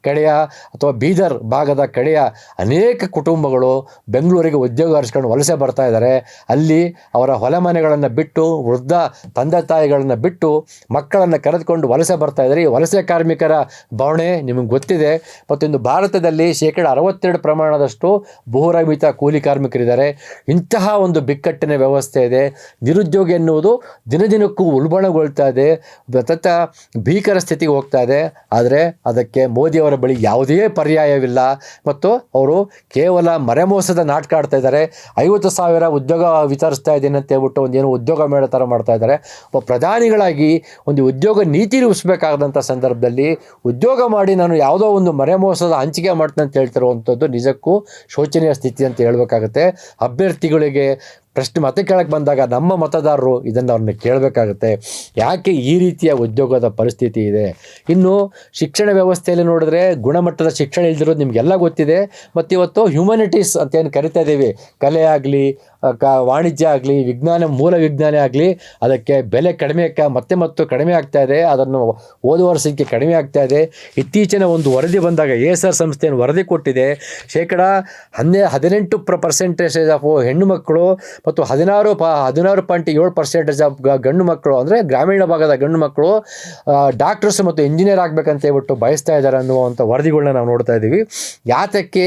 ಕಡೆಯ ಅಥವಾ ಬೀದರ್ ಭಾಗದ ಕಡೆಯ ಅನೇಕ ಕುಟುಂಬಗಳು ಬೆಂಗಳೂರಿಗೆ ಉದ್ಯೋಗ ಹರಿಸ್ಕೊಂಡು ವಲಸೆ ಬರ್ತಾ ಇದ್ದಾರೆ. ಅಲ್ಲಿ ಅವರ ಹೊಲ ಮನೆಗಳನ್ನು ಬಿಟ್ಟು ವೃದ್ಧ ತಂದೆ ತಾಯಿಗಳನ್ನು ಬಿಟ್ಟು ಮಕ್ಕಳನ್ನು ಕರೆದುಕೊಂಡು ವಲಸೆ ಬರ್ತಾ ಇದ್ದಾರೆ. ಈ ವಲಸೆ ಕಾರ್ಮಿಕರ ಬವಣೆ ನಿಮಗೆ ಗೊತ್ತಿದೆ. ಮತ್ತು ಭಾರತದಲ್ಲಿ ಶೇಕಡ ಅರವತ್ತೆರಡು ಪ್ರಮಾಣದಷ್ಟು ಬಹುರಹಿತ ಕೂಲಿ ಕಾರ್ಮಿಕರಿದ್ದಾರೆ. ಇಂತಹ ಒಂದು ಬಿಕ್ಕಟ್ಟಿನ ವ್ಯವಸ್ಥೆ ಇದೆ. ನಿರುದ್ಯೋಗ ಎನ್ನುವುದು ದಿನದಿನಕ್ಕೂ ಉಲ್ಬಣಗೊಳ್ತಾ ಇದೆ. ತತ್ತ ಭೀಕರ ಸ್ಥಿತಿಗೆ ಹೋಗ್ತಾ ಇದೆ. ಆದರೆ ಅದಕ್ಕೆ ಮೋದಿಯವರ ಬಳಿ ಯಾವುದೇ ಪರ್ಯಾಯವಿಲ್ಲ. ಮತ್ತು ಅವರು ಕೇವಲ ಮರೆಮೋಸದ ನಾಟಕ ಆಡ್ತಾ ಇದ್ದಾರೆ. ಐವತ್ತು ಸಾವಿರ ಉದ್ಯೋಗ ವಿತರಿಸ್ತಾ ಇದ್ದೀನಿ ಅಂತ ಹೇಳ್ಬಿಟ್ಟು ಒಂದೇನು ಉದ್ಯೋಗ ಮೇಳ ಥರ ಮಾಡ್ತಾ ಇದ್ದಾರೆ. ಒಬ್ಬ ಪ್ರಧಾನಿಗಳಾಗಿ ಒಂದು ಉದ್ಯೋಗ ನೀತಿ ರೂಪಿಸಬೇಕಾದಂಥ ಸಂದರ್ಭದಲ್ಲಿ ಉದ್ಯೋಗ ಮಾಡಿ ನಾನು ಯಾವುದೋ ಒಂದು ಮರೆಮೋಸದ ಹಂಚಿಕೆ ಮಾಡ್ತೀನಿ ಅಂತ ಹೇಳ್ತಿರುವಂಥದ್ದು ನಿಜಕ್ಕೂ ಶೋಚನೀಯ ಸ್ಥಿತಿ ಅಂತ ಹೇಳಬೇಕಾಗುತ್ತೆ. ಅಭ್ಯರ್ಥಿಗಳಿಗೆ ಪ್ರಶ್ನೆ ಮತ ಕೇಳಕ್ಕೆ ಬಂದಾಗ ನಮ್ಮ ಮತದಾರರು ಇದನ್ನು ಅವ್ರನ್ನ ಕೇಳಬೇಕಾಗುತ್ತೆ. ಯಾಕೆ ಈ ರೀತಿಯ ಉದ್ಯೋಗದ ಪರಿಸ್ಥಿತಿ ಇದೆ? ಇನ್ನು ಶಿಕ್ಷಣ ವ್ಯವಸ್ಥೆಯಲ್ಲಿ ನೋಡಿದ್ರೆ ಗುಣಮಟ್ಟದ ಶಿಕ್ಷಣ ಇಲ್ದಿರೋದು ನಿಮಗೆಲ್ಲ ಗೊತ್ತಿದೆ. ಮತ್ತು ಇವತ್ತು ಹ್ಯುಮನಿಟೀಸ್ ಅಂತ ಏನು ಕರಿತಾ ಇದ್ದೀವಿ ಕಲೆ ಆಗಲಿ ಕ, ವಾಣಿಜ್ಯ ಆಗಲಿ, ವಿಜ್ಞಾನ, ಮೂಲ ವಿಜ್ಞಾನ ಆಗಲಿ, ಅದಕ್ಕೆ ಬೆಲೆ ಕಡಿಮೆ ಮತ್ತೆ ಮತ್ತು ಕಡಿಮೆ ಆಗ್ತಾ ಇದೆ. ಅದನ್ನು ಓದುವರ ಸಂಖ್ಯೆ ಕಡಿಮೆ ಆಗ್ತಾ ಇದೆ. ಇತ್ತೀಚಿನ ಒಂದು ವರದಿ ಬಂದಾಗ ಎ ಎಸ್ ಆರ್ ಸಂಸ್ಥೆಯನ್ನು ವರದಿ ಕೊಟ್ಟಿದೆ. ಶೇಕಡ ಹನ್ನೆ, ಹದಿನೆಂಟು ಪ್ರ ಪರ್ಸೆಂಟೇಜ್ ಆಫ್ ಹೆಣ್ಣು ಮಕ್ಕಳು ಮತ್ತು ಹದಿನಾರು ಪ, ಹದಿನಾರು ಪಾಯಿಂಟ್ ಏಳು ಪರ್ಸೆಂಟೇಜ್ ಆಫ್ ಗಂಡು ಮಕ್ಕಳು, ಅಂದರೆ ಗ್ರಾಮೀಣ ಭಾಗದ ಗಂಡು ಮಕ್ಕಳು ಡಾಕ್ಟರ್ಸ್ ಮತ್ತು ಇಂಜಿನಿಯರ್ ಆಗಬೇಕಂತ ಹೇಳ್ಬಿಟ್ಟು ಬಯಸ್ತಾ ಇದ್ದಾರೆ ಅನ್ನುವಂಥ ವರದಿಗಳನ್ನ ನಾವು ನೋಡ್ತಾ ಇದ್ದೀವಿ. ಯಾತಕ್ಕೆ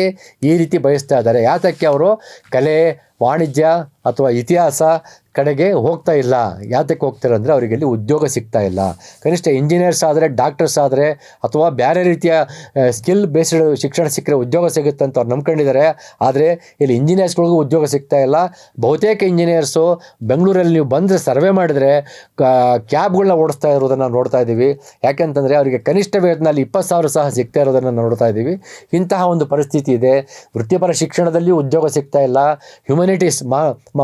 ಈ ರೀತಿ ಬಯಸ್ತಾ ಇದ್ದಾರೆ? ಯಾತಕ್ಕೆ ಅವರು ಕಲೆ ವಾಣಿಜ್ಯ ಅಥವಾ ಇತಿಹಾಸ ಕಡೆಗೆ ಹೋಗ್ತಾ ಇಲ್ಲ. ಯಾತಕ್ಕೆ ಹೋಗ್ತಾರೆ ಅವರಿಗೆ ಇಲ್ಲಿ ಉದ್ಯೋಗ ಸಿಗ್ತಾ ಇಲ್ಲ. ಕನಿಷ್ಠ ಇಂಜಿನಿಯರ್ಸ್ ಆದರೆ ಡಾಕ್ಟರ್ಸ್ ಆದರೆ, ಅಥವಾ ಬೇರೆ ರೀತಿಯ ಸ್ಕಿಲ್ ಬೇಸ್ಡ್ ಶಿಕ್ಷಣ ಸಿಕ್ಕರೆ ಉದ್ಯೋಗ ಸಿಗುತ್ತೆ ಅಂತ ಅವ್ರು ನಂಬ್ಕೊಂಡಿದ್ದಾರೆ. ಆದರೆ ಇಲ್ಲಿ ಇಂಜಿನಿಯರ್ಸ್ಗಳಿಗೂ ಉದ್ಯೋಗ ಸಿಗ್ತಾ ಇಲ್ಲ. ಬಹುತೇಕ ಇಂಜಿನಿಯರ್ಸು ಬೆಂಗಳೂರಲ್ಲಿ ನೀವು ಬಂದರೆ ಸರ್ವೆ ಮಾಡಿದರೆ ಕ್ಯಾಬ್ಗಳನ್ನ ಓಡಿಸ್ತಾ ಇರೋದನ್ನು ನೋಡ್ತಾ ಇದ್ದೀವಿ ಯಾಕೆಂತಂದರೆ ಅವರಿಗೆ ಕನಿಷ್ಠ ವೇತನಲ್ಲಿ ಇಪ್ಪತ್ತು ಸಾವಿರ ಸಹ ಸಿಗ್ತಾ ಇರೋದನ್ನು ನೋಡ್ತಾ ಇದ್ದೀವಿ ಇಂತಹ ಒಂದು ಪರಿಸ್ಥಿತಿ ಇದೆ. ವೃತ್ತಿಪರ ಶಿಕ್ಷಣದಲ್ಲಿ ಉದ್ಯೋಗ ಸಿಗ್ತಾ ಇಲ್ಲ. ಹ್ಯುಮನಿಟೀಸ್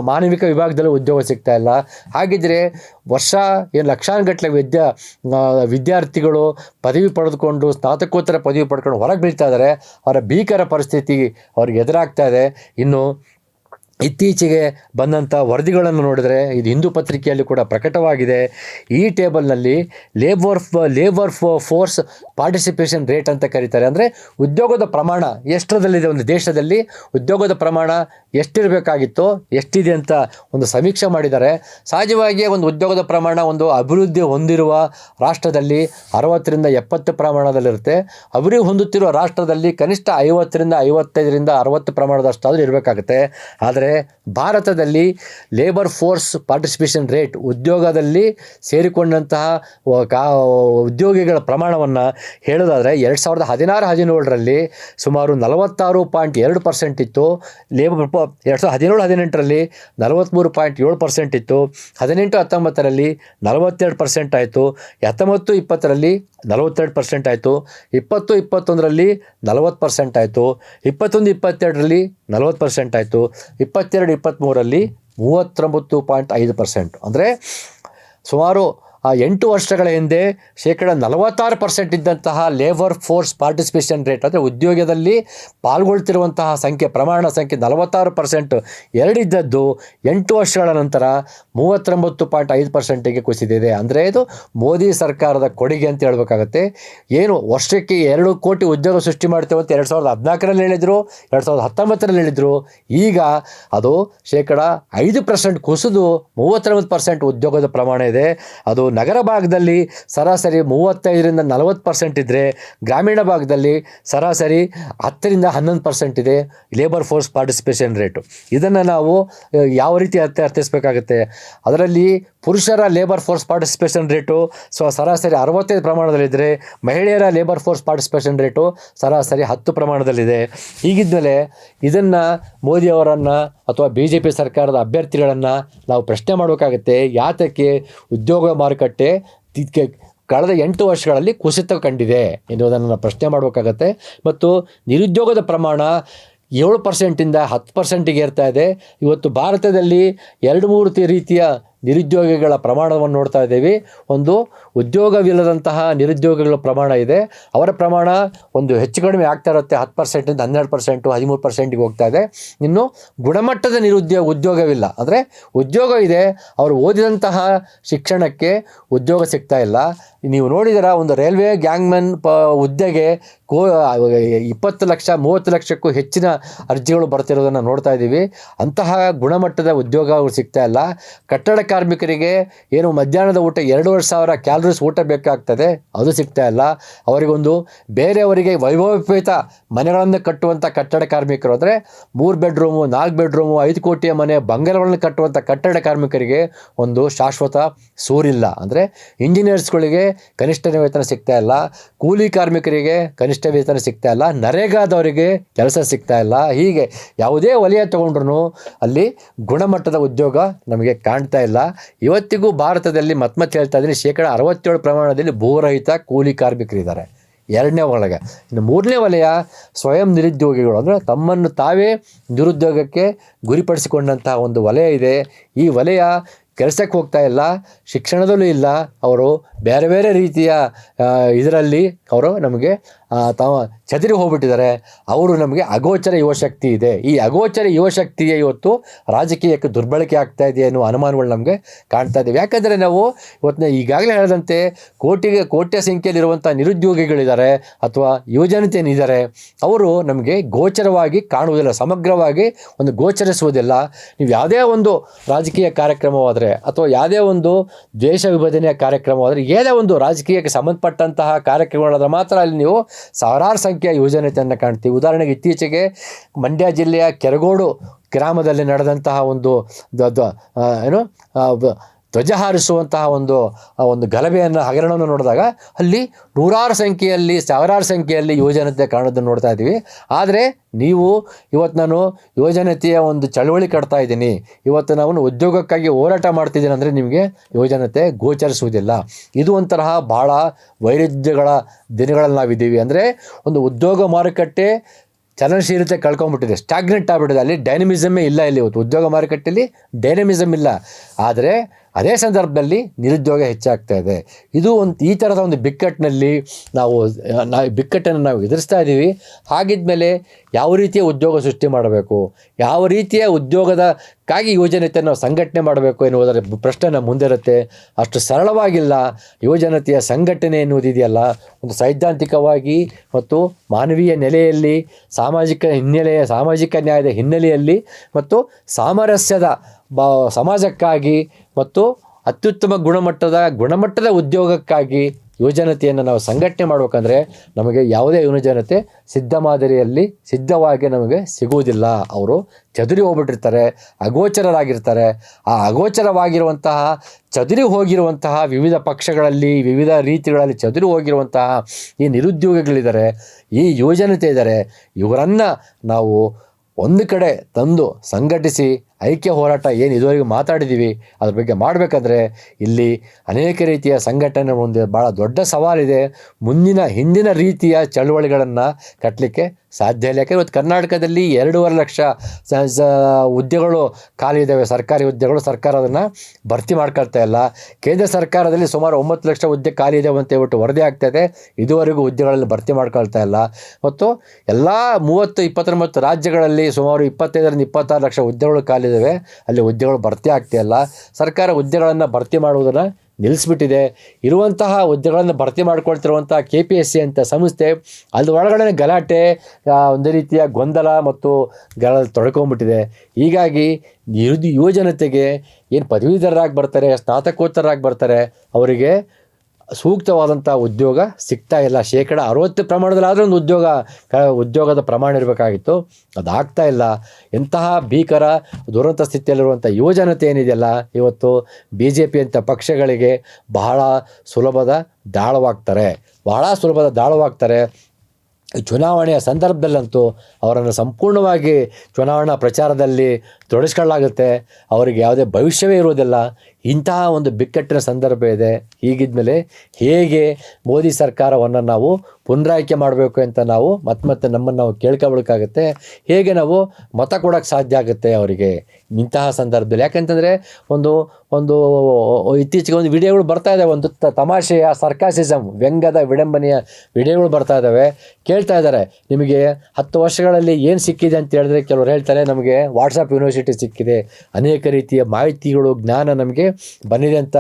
ಮಾನವಿಕ ವಿಭಾಗದಲ್ಲಿ ಉದ್ಯೋಗ ಸಿಗ್ತಾ ಇಲ್ಲ. ಹಾಗಿದ್ರೆ ವರ್ಷ ಏನು ಲಕ್ಷಾನುಗಟ್ಟಲೆ ವಿದ್ಯಾ ವಿದ್ಯಾರ್ಥಿಗಳು ಪದವಿ ಪಡೆದುಕೊಂಡು, ಸ್ನಾತಕೋತ್ತರ ಪದವಿ ಪಡ್ಕೊಂಡು ಹೊರಗೆ ಬೀಳ್ತಾ ಇದ್ದಾರೆ ಅವರ ಭೀಕರ ಪರಿಸ್ಥಿತಿ ಅವ್ರಿಗೆ ಎದುರಾಗ್ತಾ ಇದೆ. ಇನ್ನು ಇತ್ತೀಚೆಗೆ ಬಂದಂಥ ವರದಿಗಳನ್ನು ನೋಡಿದರೆ ಇದು ಹಿಂದೂ ಪತ್ರಿಕೆಯಲ್ಲಿ ಕೂಡ ಪ್ರಕಟವಾಗಿದೆ. ಈ ಟೇಬಲ್ನಲ್ಲಿ labour labour force participation rate ಅಂತ ಕರೀತಾರೆ. ಅಂದರೆ ಉದ್ಯೋಗದ ಪ್ರಮಾಣ ಎಷ್ಟರದಲ್ಲಿದೆ ಒಂದು ದೇಶದಲ್ಲಿ, ಉದ್ಯೋಗದ ಪ್ರಮಾಣ ಎಷ್ಟಿರಬೇಕಾಗಿತ್ತು, ಎಷ್ಟಿದೆ ಅಂತ ಒಂದು ಸಮೀಕ್ಷೆ ಮಾಡಿದ್ದಾರೆ. ಸಹಜವಾಗಿಯೇ ಒಂದು ಉದ್ಯೋಗದ ಪ್ರಮಾಣ ಒಂದು ಅಭಿವೃದ್ಧಿ ಹೊಂದಿರುವ ರಾಷ್ಟ್ರದಲ್ಲಿ ಅರವತ್ತರಿಂದ ಎಪ್ಪತ್ತು ಪ್ರಮಾಣದಲ್ಲಿರುತ್ತೆ. ಅಭಿವೃದ್ಧಿ ಹೊಂದುತ್ತಿರುವ ರಾಷ್ಟ್ರದಲ್ಲಿ ಕನಿಷ್ಠ ಐವತ್ತರಿಂದ ಐವತ್ತೈದರಿಂದ ಅರವತ್ತು ಪ್ರಮಾಣದಷ್ಟಾದರೂ ಇರಬೇಕಾಗುತ್ತೆ. ಆದರೆ ಭಾರತದಲ್ಲಿ ಲೇಬರ್ ಫೋರ್ಸ್ ಪಾರ್ಟಿಸಿಪೇಷನ್ ರೇಟ್ ಉದ್ಯೋಗದಲ್ಲಿ ಸೇರಿಕೊಂಡಂತಹ ಕಾ ಉದ್ಯೋಗಿಗಳ ಪ್ರಮಾಣವನ್ನು ಹೇಳೋದಾದರೆ ಎರಡು ಸಾವಿರದ ಹದಿನಾರು, ಹದಿನೇಳರಲ್ಲಿ ಸುಮಾರು ನಲವತ್ತಾರು ಪಾಯಿಂಟ್ ಎರಡು ಪರ್ಸೆಂಟ್ ಇತ್ತು. ಲೇಬರ್ ಎರಡು ಸಾವಿರದ ಹದಿನೇಳು, ಹದಿನೆಂಟರಲ್ಲಿ ನಲವತ್ತ್ಮೂರು ಪಾಯಿಂಟ್ ಏಳು ಪರ್ಸೆಂಟ್ ಇತ್ತು. ಹದಿನೆಂಟು, ಹತ್ತೊಂಬತ್ತರಲ್ಲಿ ನಲವತ್ತೆರಡು ಪರ್ಸೆಂಟ್ ಆಯಿತು. ಹತ್ತೊಂಬತ್ತು, ಇಪ್ಪತ್ತರಲ್ಲಿ ನಲವತ್ತೆರಡು ಪರ್ಸೆಂಟ್ ಆಯಿತು. ಇಪ್ಪತ್ತು, ಇಪ್ಪತ್ತೊಂದರಲ್ಲಿ ನಲವತ್ತು ಪರ್ಸೆಂಟ್ ಆಯಿತು. ಇಪ್ಪತ್ತೊಂದು, ಇಪ್ಪತ್ತೆರಡರಲ್ಲಿ ನಲವತ್ತು ಪರ್ಸೆಂಟ್ ಆಯಿತು. ಇಪ್ಪತ್ತೆರಡು ಇಪ್ಪತ್ತ್ಮೂರಲ್ಲಿ ಮೂವತ್ತೊಂಬತ್ತು ಪಾಯಿಂಟ್ ಐದು ಪರ್ಸೆಂಟ್ ಅಂದರೆ ಸುಮಾರು ಆ ಎಂಟು ವರ್ಷಗಳ ಹಿಂದೆ ಶೇಕಡ ನಲವತ್ತಾರು ಪರ್ಸೆಂಟ್ ಇದ್ದಂತಹ ಲೇಬರ್ ಫೋರ್ಸ್ ಪಾರ್ಟಿಸಿಪೇಷನ್ ರೇಟ್ ಅಂದರೆ ಉದ್ಯೋಗದಲ್ಲಿ ಪಾಲ್ಗೊಳ್ತಿರುವಂತಹ ಸಂಖ್ಯೆ, ಪ್ರಮಾಣ ಸಂಖ್ಯೆ ನಲವತ್ತಾರು ಪರ್ಸೆಂಟ್ ಎರಡಿದ್ದದ್ದು ಎಂಟು ವರ್ಷಗಳ ನಂತರ ಮೂವತ್ತೊಂಬತ್ತು ಪಾಯಿಂಟ್ ಐದು ಪರ್ಸೆಂಟಿಗೆ ಕುಸಿದಿದೆ. ಅಂದರೆ ಇದು ಮೋದಿ ಸರ್ಕಾರದ ಕೊಡುಗೆ ಅಂತ ಹೇಳಬೇಕಾಗತ್ತೆ. ಏನು ವರ್ಷಕ್ಕೆ ಎರಡು ಕೋಟಿ ಉದ್ಯೋಗ ಸೃಷ್ಟಿ ಮಾಡ್ತೇವೆ ಅಂತ ಎರಡು ಸಾವಿರದ ಹದಿನಾಲ್ಕರಲ್ಲಿ ಹೇಳಿದರು, ಎರಡು ಸಾವಿರದ ಹತ್ತೊಂಬತ್ತರಲ್ಲಿ ಹೇಳಿದರು. ಈಗ ಅದು ಶೇಕಡ ಐದು ಪರ್ಸೆಂಟ್ ಕುಸಿದು ಮೂವತ್ತೊಂಬತ್ತು ಪರ್ಸೆಂಟ್ ಉದ್ಯೋಗದ ಪ್ರಮಾಣ ಇದೆ. ಅದು ನಗರ ಭಾಗದಲ್ಲಿ ಸರಾಸರಿ ಮೂವತ್ತೈದರಿಂದ ನಲವತ್ತು ಪರ್ಸೆಂಟ್ ಇದ್ದರೆ ಗ್ರಾಮೀಣ ಭಾಗದಲ್ಲಿ ಸರಾಸರಿ ಹತ್ತರಿಂದ ಹನ್ನೊಂದು ಪರ್ಸೆಂಟ್ ಇದೆ ಲೇಬರ್ ಫೋರ್ಸ್ ಪಾರ್ಟಿಸಿಪೇಷನ್ ರೇಟು ಇದನ್ನು ನಾವು ಯಾವ ರೀತಿ ಅರ್ಥ ಅರ್ಥೈಸ್ಬೇಕಾಗುತ್ತೆ? ಅದರಲ್ಲಿ ಪುರುಷರ labour force participation rate so ಸರಾಸರಿ ಅರವತ್ತೈದು ಪ್ರಮಾಣದಲ್ಲಿದ್ದರೆ ಮಹಿಳೆಯರ ಲೇಬರ್ ಫೋರ್ಸ್ ಪಾರ್ಟಿಸಿಪೇಷನ್ ರೇಟು ಸರಾಸರಿ ಹತ್ತು ಪ್ರಮಾಣದಲ್ಲಿದೆ. ಹೀಗಿದ್ಮೇಲೆ ಇದನ್ನು ಮೋದಿಯವರನ್ನು ಅಥವಾ ಬಿ ಜೆ ಪಿ ಸರ್ಕಾರದ ಅಭ್ಯರ್ಥಿಗಳನ್ನು ನಾವು ಪ್ರಶ್ನೆ ಮಾಡಬೇಕಾಗತ್ತೆ, ಯಾತಕ್ಕೆ ಉದ್ಯೋಗ ಮಾರುಕಟ್ಟೆ ಕಳೆದ ಎಂಟು ವರ್ಷಗಳಲ್ಲಿ ಕುಸಿತ ಕಂಡಿದೆ ಎನ್ನುವುದನ್ನು ನಾವು ಪ್ರಶ್ನೆ ಮಾಡಬೇಕಾಗತ್ತೆ. ಮತ್ತು ನಿರುದ್ಯೋಗದ ಪ್ರಮಾಣ ಏಳು ಪರ್ಸೆಂಟಿಂದ ಹತ್ತು ಪರ್ಸೆಂಟಿಗೆ ಏರ್ತಾ ಇದೆ. ಇವತ್ತು ಭಾರತದಲ್ಲಿ ಎರಡು ಮೂರು ರೀತಿಯ ನಿರುದ್ಯೋಗಿಗಳ ಪ್ರಮಾಣವನ್ನು ನೋಡ್ತಾ ಇದ್ದೀವಿ. ಒಂದು ಉದ್ಯೋಗವಿಲ್ಲದಂತಹ ನಿರುದ್ಯೋಗಿಗಳ ಪ್ರಮಾಣ ಇದೆ. ಅವರ ಪ್ರಮಾಣ ಒಂದು ಹೆಚ್ಚು ಕಡಿಮೆ ಆಗ್ತಾ ಇರುತ್ತೆ. ಹತ್ತು ಪರ್ಸೆಂಟಿಂದ ಹನ್ನೆರಡು ಪರ್ಸೆಂಟು ಹದಿಮೂರು ಪರ್ಸೆಂಟಿಗೆ ಹೋಗ್ತಾ ಇದೆ. ಇನ್ನು ಗುಣಮಟ್ಟದ ನಿರುದ್ಯೋಗ ಉದ್ಯೋಗವಿಲ್ಲ. ಅಂದರೆ ಉದ್ಯೋಗ ಇದೆ. ಅವರು ಓದಿದಂತಹ ಶಿಕ್ಷಣಕ್ಕೆ ಉದ್ಯೋಗ ಸಿಗ್ತಾ ಇಲ್ಲ. ನೀವು ನೋಡಿದರೆ, ಒಂದು ರೈಲ್ವೆ ಗ್ಯಾಂಗ್ಮನ್ ಪ, ಹುದ್ದೆಗೆ ಕೋ, ಇಪ್ಪತ್ತು ಲಕ್ಷ, ಮೂವತ್ತು ಲಕ್ಷಕ್ಕೂ ಹೆಚ್ಚಿನ ಅರ್ಜಿಗಳು ಬರ್ತಿರೋದನ್ನು ನೋಡ್ತಾ ಇದ್ದೀವಿ. ಅಂತಹ ಗುಣಮಟ್ಟದ ಉದ್ಯೋಗಗಳು ಸಿಗ್ತಾ ಇಲ್ಲ. ಕಟ್ಟಡ ಕಾರ್ಮಿಕರಿಗೆ ಏನು ಮಧ್ಯಾಹ್ನದ ಊಟ ಎರಡೂವರೆ ಸಾವಿರ ಕ್ಯಾಲರೀಸ್ ಊಟ ಬೇಕಾಗ್ತದೆ, ಅದು ಸಿಗ್ತಾ ಇಲ್ಲ. ಅವರಿಗೊಂದು ಬೇರೆಯವರಿಗೆ ವೈಭವೋಪೇತ ಮನೆಗಳನ್ನು ಕಟ್ಟುವಂಥ ಕಟ್ಟಡ ಕಾರ್ಮಿಕರು ಅಂದರೆ ಮೂರು ಬೆಡ್ರೂಮು, ನಾಲ್ಕು ಬೆಡ್ರೂಮು, ಐದು ಕೋಟಿಯ ಮನೆ ಬಂಗಲೆಗಳನ್ನು ಕಟ್ಟುವಂಥ ಕಟ್ಟಡ ಕಾರ್ಮಿಕರಿಗೆ ಒಂದು ಶಾಶ್ವತ ಸೂರಿಲ್ಲ. ಅಂದರೆ ಇಂಜಿನಿಯರ್ಸ್ಗಳಿಗೆ ಕನಿಷ್ಠ ವೇತನ ಸಿಗ್ತಾ ಇಲ್ಲ, ಕೂಲಿ ಕಾರ್ಮಿಕರಿಗೆ ಕನಿಷ್ಠ ವೇತನ ಸಿಗ್ತಾ ಇಲ್ಲ, ನರೇಗಾದವರಿಗೆ ಕೆಲಸ ಸಿಗ್ತಾ ಇಲ್ಲ. ಹೀಗೆ ಯಾವುದೇ ವಲಯ ತಗೊಂಡ್ರು ಅಲ್ಲಿ ಗುಣಮಟ್ಟದ ಉದ್ಯೋಗ ನಮಗೆ ಕಾಣ್ತಾ ಇಲ್ಲ. ಇವತ್ತಿಗೂ ಭಾರತದಲ್ಲಿ ಮತ್ತೆ ಮತ್ತೆ ಹೇಳ್ತಾ ಇದ್ದೀನಿ. ಶೇಕಡ ಅರವತ್ತೇಳು ಪ್ರಮಾಣದಲ್ಲಿ ಭೂರಹಿತ ಕೂಲಿ ಕಾರ್ಮಿಕರಿದ್ದಾರೆ ಎರಡನೇ ವಲಯ. ಇನ್ನು ಮೂರನೇ ವಲಯ ಸ್ವಯಂ ನಿರುದ್ಯೋಗಿಗಳು. ಅಂದರೆ ತಮ್ಮನ್ನು ತಾವೇ ನಿರುದ್ಯೋಗಕ್ಕೆ ಗುರಿಪಡಿಸಿಕೊಂಡಂತಹ ಒಂದು ವಲಯ ಇದೆ. ಈ ವಲಯ ಕೆಲಸಕ್ಕೆ ಹೋಗ್ತಾ ಇಲ್ಲ, ಶಿಕ್ಷಣದಲ್ಲೂ ಇಲ್ಲ. ಅವರು ಬೇರೆ ಬೇರೆ ರೀತಿಯ ಇದರಲ್ಲಿ ಅವರು ನಮಗೆ ಆ, ಚದರಿ ಹೋಗ್ಬಿಟ್ಟಿದ್ದಾರೆ. ಅವರು ನಮಗೆ ಅಗೋಚರ ಯುವಶಕ್ತಿ ಇದೆ. ಈ ಅಗೋಚರ ಯುವಶಕ್ತಿಯೇ ಇವತ್ತು ರಾಜಕೀಯಕ್ಕೆ ದುರ್ಬಳಕೆ ಆಗ್ತಾ ಇದೆ ಅನ್ನುವ ಅನುಮಾನಗಳು ನಮಗೆ ಕಾಣ್ತಾ ಇದ್ದೇವೆ ಯಾಕಂದರೆ ನಾವು ಇವತ್ತಿನ ಈಗಾಗಲೇ ಹೇಳಿದಂತೆ ಕೋಟಿಗೆ ಕೋಟ್ಯ ಸಂಖ್ಯೆಯಲ್ಲಿರುವಂಥ ನಿರುದ್ಯೋಗಿಗಳಿದ್ದಾರೆ ಅಥವಾ ಯುವಜನತೆ ಏನಿದ್ದಾರೆ ಅವರು ನಮಗೆ ಗೋಚರವಾಗಿ ಕಾಣುವುದಿಲ್ಲ ಸಮಗ್ರವಾಗಿ ಒಂದು ಗೋಚರಿಸುವುದಿಲ್ಲ. ನೀವು ಯಾವುದೇ ಒಂದು ರಾಜಕೀಯ ಕಾರ್ಯಕ್ರಮವಾದರೆ ಅಥವಾ ಯಾವುದೇ ಒಂದು ದ್ವೇಷ ವಿಭಜನೆಯ ಕಾರ್ಯಕ್ರಮವಾದರೆ ಏನೇ ಒಂದು ರಾಜಕೀಯಕ್ಕೆ ಸಂಬಂಧಪಟ್ಟಂತಹ ಕಾರ್ಯಕ್ರಮಗಳಾದರೆ ಮಾತ್ರ ಅಲ್ಲಿ ನೀವು ಸಾವಿರಾರು ಸಂಖ್ಯೆಯ ಯುವಜನತೆಯನ್ನು ಕಾಣ್ತೀವಿ. ಉದಾಹರಣೆಗೆ ಇತ್ತೀಚೆಗೆ ಮಂಡ್ಯ ಜಿಲ್ಲೆಯ ಕೆರಗೋಡು ಗ್ರಾಮದಲ್ಲಿ ನಡೆದಂತಹ ಒಂದು ಏನು ಧ್ವಜ ಹಾರಿಸುವಂತಹ ಒಂದು ಒಂದು ಗಲಭೆಯನ್ನು, ಹಗರಣವನ್ನು ನೋಡಿದಾಗ ಅಲ್ಲಿ ನೂರಾರು ಸಂಖ್ಯೆಯಲ್ಲಿ, ಸಾವಿರಾರು ಸಂಖ್ಯೆಯಲ್ಲಿ ಯುವಜನತೆ ಕಾಣೋದನ್ನು ನೋಡ್ತಾ ಇದ್ದೀವಿ. ಆದರೆ ನೀವು ಇವತ್ತು ನಾನು ಯುವಜನತೆಯ ಒಂದು ಚಳವಳಿ ಕಟ್ತಾ ಇದ್ದೀನಿ. ಇವತ್ತು ನಾನು ಉದ್ಯೋಗಕ್ಕಾಗಿ ಹೋರಾಟ ಮಾಡ್ತಿದ್ದೀನಿ ಅಂದರೆ ನಿಮಗೆ ಯುವಜನತೆ ಗೋಚರಿಸುವುದಿಲ್ಲ. ಇದು ಒಂಥರಹ ಭಾಳ ವೈರುಧ್ಯಗಳ ದಿನಗಳಲ್ಲಿ ನಾವಿದ್ದೀವಿ. ಅಂದರೆ ಒಂದು ಉದ್ಯೋಗ ಮಾರುಕಟ್ಟೆ ಚಲನಶೀಲತೆ ಕಳ್ಕೊಂಬಿಟ್ಟಿದೆ. ಸ್ಟಾಗ್ನೆಂಟ್ ಆಗಿಬಿಟ್ಟಿದೆ. ಅಲ್ಲಿ ಡೈನಮಿಸಮೇ ಇಲ್ಲ ಇಲ್ಲಿ ಇವತ್ತು. ಉದ್ಯೋಗ ಮಾರುಕಟ್ಟೆಯಲ್ಲಿ ಡೈನಮಿಸಮ್ ಇಲ್ಲ. ಆದರೆ ಅದೇ ಸಂದರ್ಭದಲ್ಲಿ ನಿರುದ್ಯೋಗ ಹೆಚ್ಚಾಗ್ತಾ ಇದೆ. ಇದು ಒಂದು ಈ ಥರದ ಒಂದು ಬಿಕ್ಕಟ್ಟಿನಲ್ಲಿ ನಾವು ನಾವು ಬಿಕ್ಕಟ್ಟನ್ನು ನಾವು ಎದುರಿಸ್ತಾ ಇದ್ದೀವಿ. ಹಾಗಿದ್ಮೇಲೆ ಯಾವ ರೀತಿಯ ಉದ್ಯೋಗ ಸೃಷ್ಟಿ ಮಾಡಬೇಕು? ಯಾವ ರೀತಿಯ ಉದ್ಯೋಗದಕ್ಕಾಗಿ ಯುವಜನತೆ ನಾವು ಸಂಘಟನೆ ಮಾಡಬೇಕು ಎನ್ನುವುದರ ಪ್ರಶ್ನೆ ನಮ್ಮ ಮುಂದಿರುತ್ತೆ ಅಷ್ಟು ಸರಳವಾಗಿಲ್ಲ. ಯುವಜನತೆಯ ಸಂಘಟನೆ ಎನ್ನುವುದಿದೆಯಲ್ಲ ಒಂದು ಸೈದ್ಧಾಂತಿಕವಾಗಿ ಮತ್ತು ಮಾನವೀಯ ನೆಲೆಯಲ್ಲಿ, ಸಾಮಾಜಿಕ ಹಿನ್ನೆಲೆಯ, ಸಾಮಾಜಿಕ ನ್ಯಾಯದ ಹಿನ್ನೆಲೆಯಲ್ಲಿ ಮತ್ತು ಸಾಮರಸ್ಯದ ಬ, ಸಮಾಜಕ್ಕಾಗಿ ಮತ್ತು ಅತ್ಯುತ್ತಮ ಗುಣಮಟ್ಟದ ಗುಣಮಟ್ಟದ ಉದ್ಯೋಗಕ್ಕಾಗಿ ಯುವಜನತೆಯನ್ನು ನಾವು ಸಂಘಟನೆ ಮಾಡಬೇಕಂದ್ರೆ ನಮಗೆ ಯಾವುದೇ ಯುವಜನತೆ ಸಿದ್ಧ ಮಾದರಿಯಲ್ಲಿ ಸಿದ್ಧವಾಗಿ ನಮಗೆ ಸಿಗುವುದಿಲ್ಲ. ಅವರು ಚದುರಿ ಹೋಗ್ಬಿಟ್ಟಿರ್ತಾರೆ, ಅಗೋಚರರಾಗಿರ್ತಾರೆ. ಆ ಅಗೋಚರವಾಗಿರುವಂತಹ, ಚದುರಿ ಹೋಗಿರುವಂತಹ ವಿವಿಧ ಪಕ್ಷಗಳಲ್ಲಿ, ವಿವಿಧ ರೀತಿಗಳಲ್ಲಿ ಚದುರಿ ಹೋಗಿರುವಂತಹ ಈ ನಿರುದ್ಯೋಗಿಗಳಿದ್ದಾರೆ, ಈ ಯುವಜನತೆ ಇದ್ದಾರೆ, ಇವರನ್ನು ನಾವು ಒಂದು ಕಡೆ ತಂದು ಸಂಘಟಿಸಿ ಐಕ್ಯ ಹೋರಾಟ ಏನು ಇದುವರೆಗೂ ಮಾತಾಡಿದ್ದೀವಿ ಅದ್ರ ಬಗ್ಗೆ ಮಾಡಬೇಕಾದ್ರೆ ಇಲ್ಲಿ ಅನೇಕ ರೀತಿಯ ಸಂಘಟನೆ ಮುಂದೆ ಭಾಳ ದೊಡ್ಡ ಸವಾಲಿದೆ. ಮುಂದಿನ ಹಿಂದಿನ ರೀತಿಯ ಚಳುವಳಿಗಳನ್ನು ಕಟ್ಟಲಿಕ್ಕೆ ಸಾಧ್ಯ ಇಲ್ಲ. ಯಾಕೆಂದರೆ ಇವತ್ತು ಕರ್ನಾಟಕದಲ್ಲಿ ಎರಡೂವರೆ ಲಕ್ಷ ಹುದ್ದೆಗಳು ಖಾಲಿ ಇದ್ದಾವೆ ಸರ್ಕಾರಿ ಹುದ್ದೆಗಳು ಸರ್ಕಾರ ಅದನ್ನು ಭರ್ತಿ ಮಾಡ್ಕೊಳ್ತಾ ಇಲ್ಲ. ಕೇಂದ್ರ ಸರ್ಕಾರದಲ್ಲಿ ಸುಮಾರು ಒಂಬತ್ತು ಲಕ್ಷ ಹುದ್ದೆ ಖಾಲಿ ಇದ್ದಾವೆ ಅಂತ ಹೇಳ್ಬಿಟ್ಟು ವರದಿ ಆಗ್ತಾ ಇದೆ. ಇದುವರೆಗೂ ಹುದ್ದೆಗಳಲ್ಲಿ ಭರ್ತಿ ಮಾಡ್ಕೊಳ್ತಾ ಇಲ್ಲ. ಮತ್ತು ಎಲ್ಲ ಮೂವತ್ತು, ಇಪ್ಪತ್ತೊಂಬತ್ತು ರಾಜ್ಯಗಳಲ್ಲಿ ಸುಮಾರು ಇಪ್ಪತ್ತೈದರಿಂದ ಇಪ್ಪತ್ತಾರು ಲಕ್ಷ ಹುದ್ದೆಗಳು ಖಾಲಿ ಇದ್ದಾವೆ ಅಲ್ಲಿ ಹುದ್ದೆಗಳು ಭರ್ತಿ ಆಗ್ತಾ ಇಲ್ಲ. ಸರ್ಕಾರ ಹುದ್ದೆಗಳನ್ನು ಭರ್ತಿ ಮಾಡುವುದನ್ನು ನಿಲ್ಲಿಸ್ಬಿಟ್ಟಿದೆ. ಇರುವಂತಹ ಹುದ್ದೆಗಳನ್ನು ಭರ್ತಿ ಮಾಡ್ಕೊಳ್ತಿರುವಂಥ ಕೆ ಪಿ ಎಸ್ ಸಿ ಅಂತ ಸಂಸ್ಥೆ ಅಲ್ಲಿ ಒಳಗಡೆ ಗಲಾಟೆ ಒಂದು ರೀತಿಯ ಗೊಂದಲ ಮತ್ತು ಗಲ ತೊಡ್ಕೊಂಡ್ಬಿಟ್ಟಿದೆ ಹೀಗಾಗಿ ಯುವ ಜನತೆಗೆ ಏನು ಪದವೀಧರರಾಗಿ ಬರ್ತಾರೆ ಸ್ನಾತಕೋತ್ತರರಾಗಿ ಬರ್ತಾರೆ, ಅವರಿಗೆ ಸೂಕ್ತವಾದಂಥ ಉದ್ಯೋಗ ಸಿಗ್ತಾ ಇಲ್ಲ. ಶೇಕಡ ಅರವತ್ತು ಪ್ರಮಾಣದಲ್ಲಾದರೂ ಒಂದು ಉದ್ಯೋಗ, ಕ, ಉದ್ಯೋಗದ ಪ್ರಮಾಣ ಇರಬೇಕಾಗಿತ್ತು. ಅದಾಗ್ತಾ ಇಲ್ಲ. ಎಂತಹ ಭೀಕರ, ದುರಂತ ಸ್ಥಿತಿಯಲ್ಲಿರುವಂಥ ಯುವಜನತೆ ಏನಿದೆಯಲ್ಲ, ಇವತ್ತು ಬಿ ಜೆ ಪಿ ಪಕ್ಷಗಳಿಗೆ ಬಹಳ ಸುಲಭದ ದಾಳವಾಗ್ತಾರೆ. ಬಹಳ ಸುಲಭದ ದಾಳವಾಗ್ತಾರೆ. ಚುನಾವಣೆಯ ಸಂದರ್ಭದಲ್ಲಂತೂ ಅವರನ್ನು ಸಂಪೂರ್ಣವಾಗಿ ಚುನಾವಣಾ ಪ್ರಚಾರದಲ್ಲಿ ತೊಡಗಿಸ್ಕೊಳ್ಳಾಗುತ್ತೆ ಅವರಿಗೆ ಯಾವುದೇ ಭವಿಷ್ಯವೇ ಇರುವುದಿಲ್ಲ. ಇಂತಹ ಒಂದು ಬಿಕ್ಕಟ್ಟಿನ ಸಂದರ್ಭ ಇದೆ. ಹೀಗಿದ್ಮೇಲೆ ಹೇಗೆ ಮೋದಿ ಸರ್ಕಾರವನ್ನು ನಾವು ಪುನರಾಯ್ಕೆ ಮಾಡಬೇಕು ಅಂತ ನಾವು ಮತ್ತೆ ಮತ್ತೆ ನಮ್ಮನ್ನು ನಾವು ಕೇಳ್ಕೊಳ್ಬೇಕಾಗುತ್ತೆ. ಹೇಗೆ ನಾವು ಮತ ಕೊಡೋಕ್ಕೆ ಸಾಧ್ಯ ಆಗುತ್ತೆ ಅವರಿಗೆ ಇಂತಹ ಸಂದರ್ಭದಲ್ಲಿ. ಯಾಕಂತಂದರೆ ಒಂದು ಒಂದು ಇತ್ತೀಚೆಗೆ ಒಂದು ವಿಡಿಯೋಗಳು ಬರ್ತಾ ಇದ್ದಾವೆ ಒಂದು ತಮಾಷೆಯ ಸರ್ಕಾಸಿಸಮ್ ವ್ಯಂಗದ ವಿಡಂಬನೆಯ ವಿಡಿಯೋಗಳು ಬರ್ತಾ ಇದ್ದಾವೆ ಕೇಳ್ತಾ ಇದ್ದಾರೆ ನಿಮಗೆ ಹತ್ತು ವರ್ಷಗಳಲ್ಲಿ ಏನು ಸಿಕ್ಕಿದೆ ಅಂತ ಹೇಳಿದ್ರೆ ಕೆಲವರು ಹೇಳ್ತಾರೆ, ನಮಗೆ ವಾಟ್ಸಪ್ ಯೂನಿವರ್ಸಿಟಿ ಸಿಕ್ಕಿದೆ. ಅನೇಕ ರೀತಿಯ ಮಾಹಿತಿಗಳು, ಜ್ಞಾನ ನಮಗೆ ಬಂದಿದೆ ಅಂತ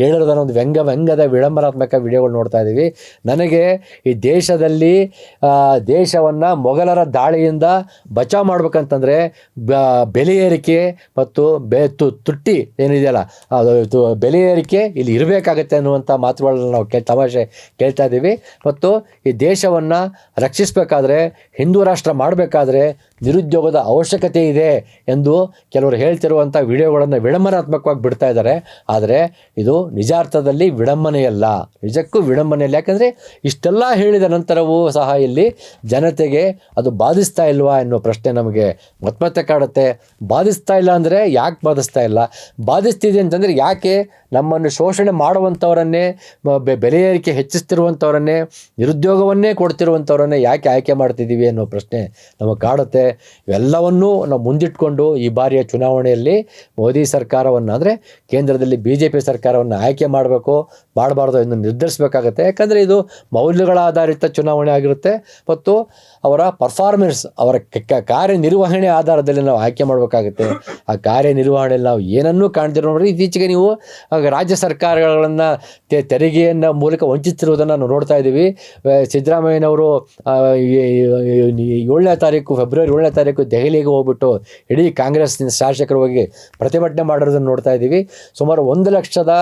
ಹೇಳಿರೋದನ್ನ ಒಂದು ವ್ಯಂಗ್ಯ ವ್ಯಂಗ್ಯದ ವಿಡಂಬನಾತ್ಮಕ ವಿಡಿಯೋಗಳು ನೋಡ್ತಾ ಇದ್ದೀವಿ ನನಗೆ ಈ ದೇಶದಲ್ಲಿ ದೇಶವನ್ನು ಮೊಘಲರ ದಾಳಿಯಿಂದ ಬಚಾವ್ ಮಾಡ್ಬೇಕಂತಂದರೆ ಬೆಲೆ ಏರಿಕೆ ಮತ್ತು ಬೆ ತುಟ್ಟಿ ಏನಿದೆಯಲ್ಲ, ಅದು ಬೆಲೆ ಏರಿಕೆ ಇಲ್ಲಿ ಇರಬೇಕಾಗತ್ತೆ ಅನ್ನುವಂಥ ಮಾತುಗಳನ್ನ ನಾವು ಕೇಳಿ ತಮಾಷೆ ಕೇಳ್ತಾ ಇದ್ದೀವಿ ಮತ್ತು ಈ ದೇಶವನ್ನು ರಕ್ಷಿಸಬೇಕಾದ್ರೆ, ಹಿಂದೂ ರಾಷ್ಟ್ರ ಮಾಡಬೇಕಾದ್ರೆ ನಿರುದ್ಯೋಗದ ಅವಶ್ಯಕತೆ ಇದೆ ಎಂದು ಕೆಲವರು ಹೇಳ್ತಿರುವಂಥ ವಿಡಿಯೋಗಳನ್ನು ವಿಡಂಬನಾತ್ಮಕವಾಗಿ ಬಿಡ್ತಾ ಇದ್ದಾರೆ. ಆದರೆ ಇದು ನಿಜಾರ್ಥದಲ್ಲಿ ವಿಡಂಬನೆಯಲ್ಲ. ನಿಜಕ್ಕೂ ವಿಡಂಬನೆಯಲ್ಲ. ಯಾಕಂದರೆ ಇಷ್ಟೆಲ್ಲ ಹೇಳಿದ ನಂತರವೂ ಸಹ ಇಲ್ಲಿ ಜನತೆಗೆ ಅದು ಬಾಧಿಸ್ತಾ ಇಲ್ವಾ ಎನ್ನುವ ಪ್ರಶ್ನೆ ನಮಗೆ ಮತ್ಮತ್ತೆ ಮತ್ತೆ ಕಾಡುತ್ತೆ. ಬಾಧಿಸ್ತಾ ಇಲ್ಲ ಅಂದರೆ ಯಾಕೆ ಬಾಧಿಸ್ತಾ ಇಲ್ಲ? ಬಾಧಿಸ್ತಿದೆ ಅಂತಂದರೆ ಯಾಕೆ ನಮ್ಮನ್ನು ಶೋಷಣೆ ಮಾಡುವಂಥವರನ್ನೇ ಬೆಲೆ ಏರಿಕೆ ಹೆಚ್ಚಿಸ್ತಿರುವಂಥವರನ್ನೇ ನಿರುದ್ಯೋಗವನ್ನೇ ಕೊಡ್ತಿರುವಂಥವರನ್ನೇ ಯಾಕೆ ಆಯ್ಕೆ ಮಾಡ್ತಿದ್ದೀವಿ ಅನ್ನೋ ಪ್ರಶ್ನೆ ನಮಗೆ ಕಾಡುತ್ತೆ. ಇವೆಲ್ಲವನ್ನೂ ನಾವು ಮುಂದಿಟ್ಕೊಂಡು ಈ ಬಾರಿಯ ಚುನಾವಣೆಯಲ್ಲಿ ಮೋದಿ ಸರ್ಕಾರವನ್ನು, ಅಂದರೆ ಕೇಂದ್ರದಲ್ಲಿ ಬಿ ಜೆ ಪಿ ಸರ್ಕಾರವನ್ನು ಆಯ್ಕೆ ಮಾಡಬೇಕು, ಮಾಡಬಾರ್ದು ಎಂದು ನಿರ್ಧರಿಸಬೇಕಾಗತ್ತೆ. ಯಾಕಂದರೆ ಇದು ಮೌಲ್ಯಗಳ ಆಧಾರಿತ ಚುನಾವಣೆ ಆಗಿರುತ್ತೆ. ಮತ್ತು ಅವರ ಪರ್ಫಾರ್ಮೆನ್ಸ್ ಅವರ ಕಾರ್ಯನಿರ್ವಹಣೆ ಆಧಾರದಲ್ಲಿ ನಾವು ಆಯ್ಕೆ ಮಾಡಬೇಕಾಗುತ್ತೆ. ಆ ಕಾರ್ಯನಿರ್ವಹಣೆಯಲ್ಲಿ ನಾವು ಏನನ್ನೂ ಕಾಣ್ತಿರೋ ನೋಡ್ರಿ. ಇತ್ತೀಚೆಗೆ ನೀವು ರಾಜ್ಯ ಸರ್ಕಾರಗಳನ್ನು ತೆರಿಗೆಯನ್ನ ಮೂಲಕ ವಂಚಿಸಿರುವುದನ್ನು ನಾವು ನೋಡ್ತಾ ಇದ್ದೀವಿ. ಸಿದ್ದರಾಮಯ್ಯನವರು ಏಳನೇ ತಾರೀಕು, ಫೆಬ್ರವರಿ ಏಳನೇ ತಾರೀಕು ದೆಹಲಿಗೆ ಹೋಗ್ಬಿಟ್ಟು ಇಡೀ ಕಾಂಗ್ರೆಸ್ ಶಾಸಕರು ಹೋಗಿ ಪ್ರತಿಭಟನೆ ಮಾಡಿರೋದನ್ನು ನೋಡ್ತಾ ಇದ್ದೀವಿ. ಸುಮಾರು ಒಂದು ಲಕ್ಷದ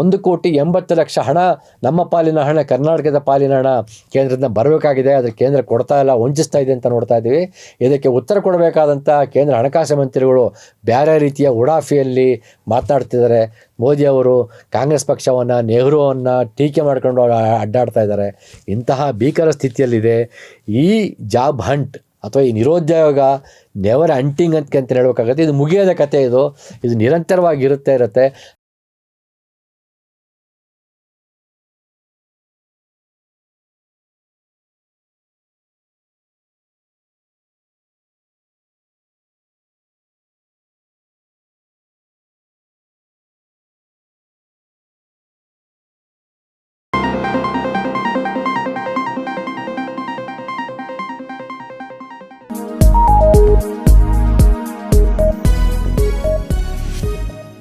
ಒಂದು ಕೋಟಿ ಎಂಬತ್ತು ಲಕ್ಷ ಹಣ ನಮ್ಮ ಪಾಲಿನ ಹಣ, ಕರ್ನಾಟಕದ ಪಾಲಿನ ಹಣ ಕೇಂದ್ರದಿಂದ ಬರಬೇಕಾಗಿದೆ. ಆದರೆ ಕೇಂದ್ರ ಕೊಡ್ತಾ ಇಲ್ಲ, ವಂಚಿಸ್ತಾ ಇದೆ ಅಂತ ನೋಡ್ತಾ ಇದ್ದೀವಿ. ಇದಕ್ಕೆ ಉತ್ತರ ಕೊಡಬೇಕಾದಂಥ ಕೇಂದ್ರ ಹಣಕಾಸು ಮಂತ್ರಿಗಳು ಬೇರೆ ರೀತಿಯ ಉಡಾಫಿಯಲ್ಲಿ ಮಾತನಾಡ್ತಿದ್ದಾರೆ. ಮೋದಿ ಅವರು ಕಾಂಗ್ರೆಸ್ ಪಕ್ಷವನ್ನು, ನೆಹರುವನ್ನು ಟೀಕೆ ಮಾಡ್ಕೊಂಡು ಅಡ್ಡಾಡ್ತಾ ಇದ್ದಾರೆ. ಇಂತಹ ಭೀಕರ ಸ್ಥಿತಿಯಲ್ಲಿದೆ. ಈ ಜಾಬ್ ಹಂಟ್ ಅಥವಾ ಈ ನಿರುದ್ಯೋಗ, ನೆವರ್ ಅಂಟಿಂಗ್ ಅಂತ ಅಂತ ಹೇಳ್ಬೇಕಾಗತ್ತೆ. ಇದು ಮುಗಿಯೋದ ಕತೆ ಇದು. ಇದು ನಿರಂತರವಾಗಿ ಇರುತ್ತೆ ಇರುತ್ತೆ.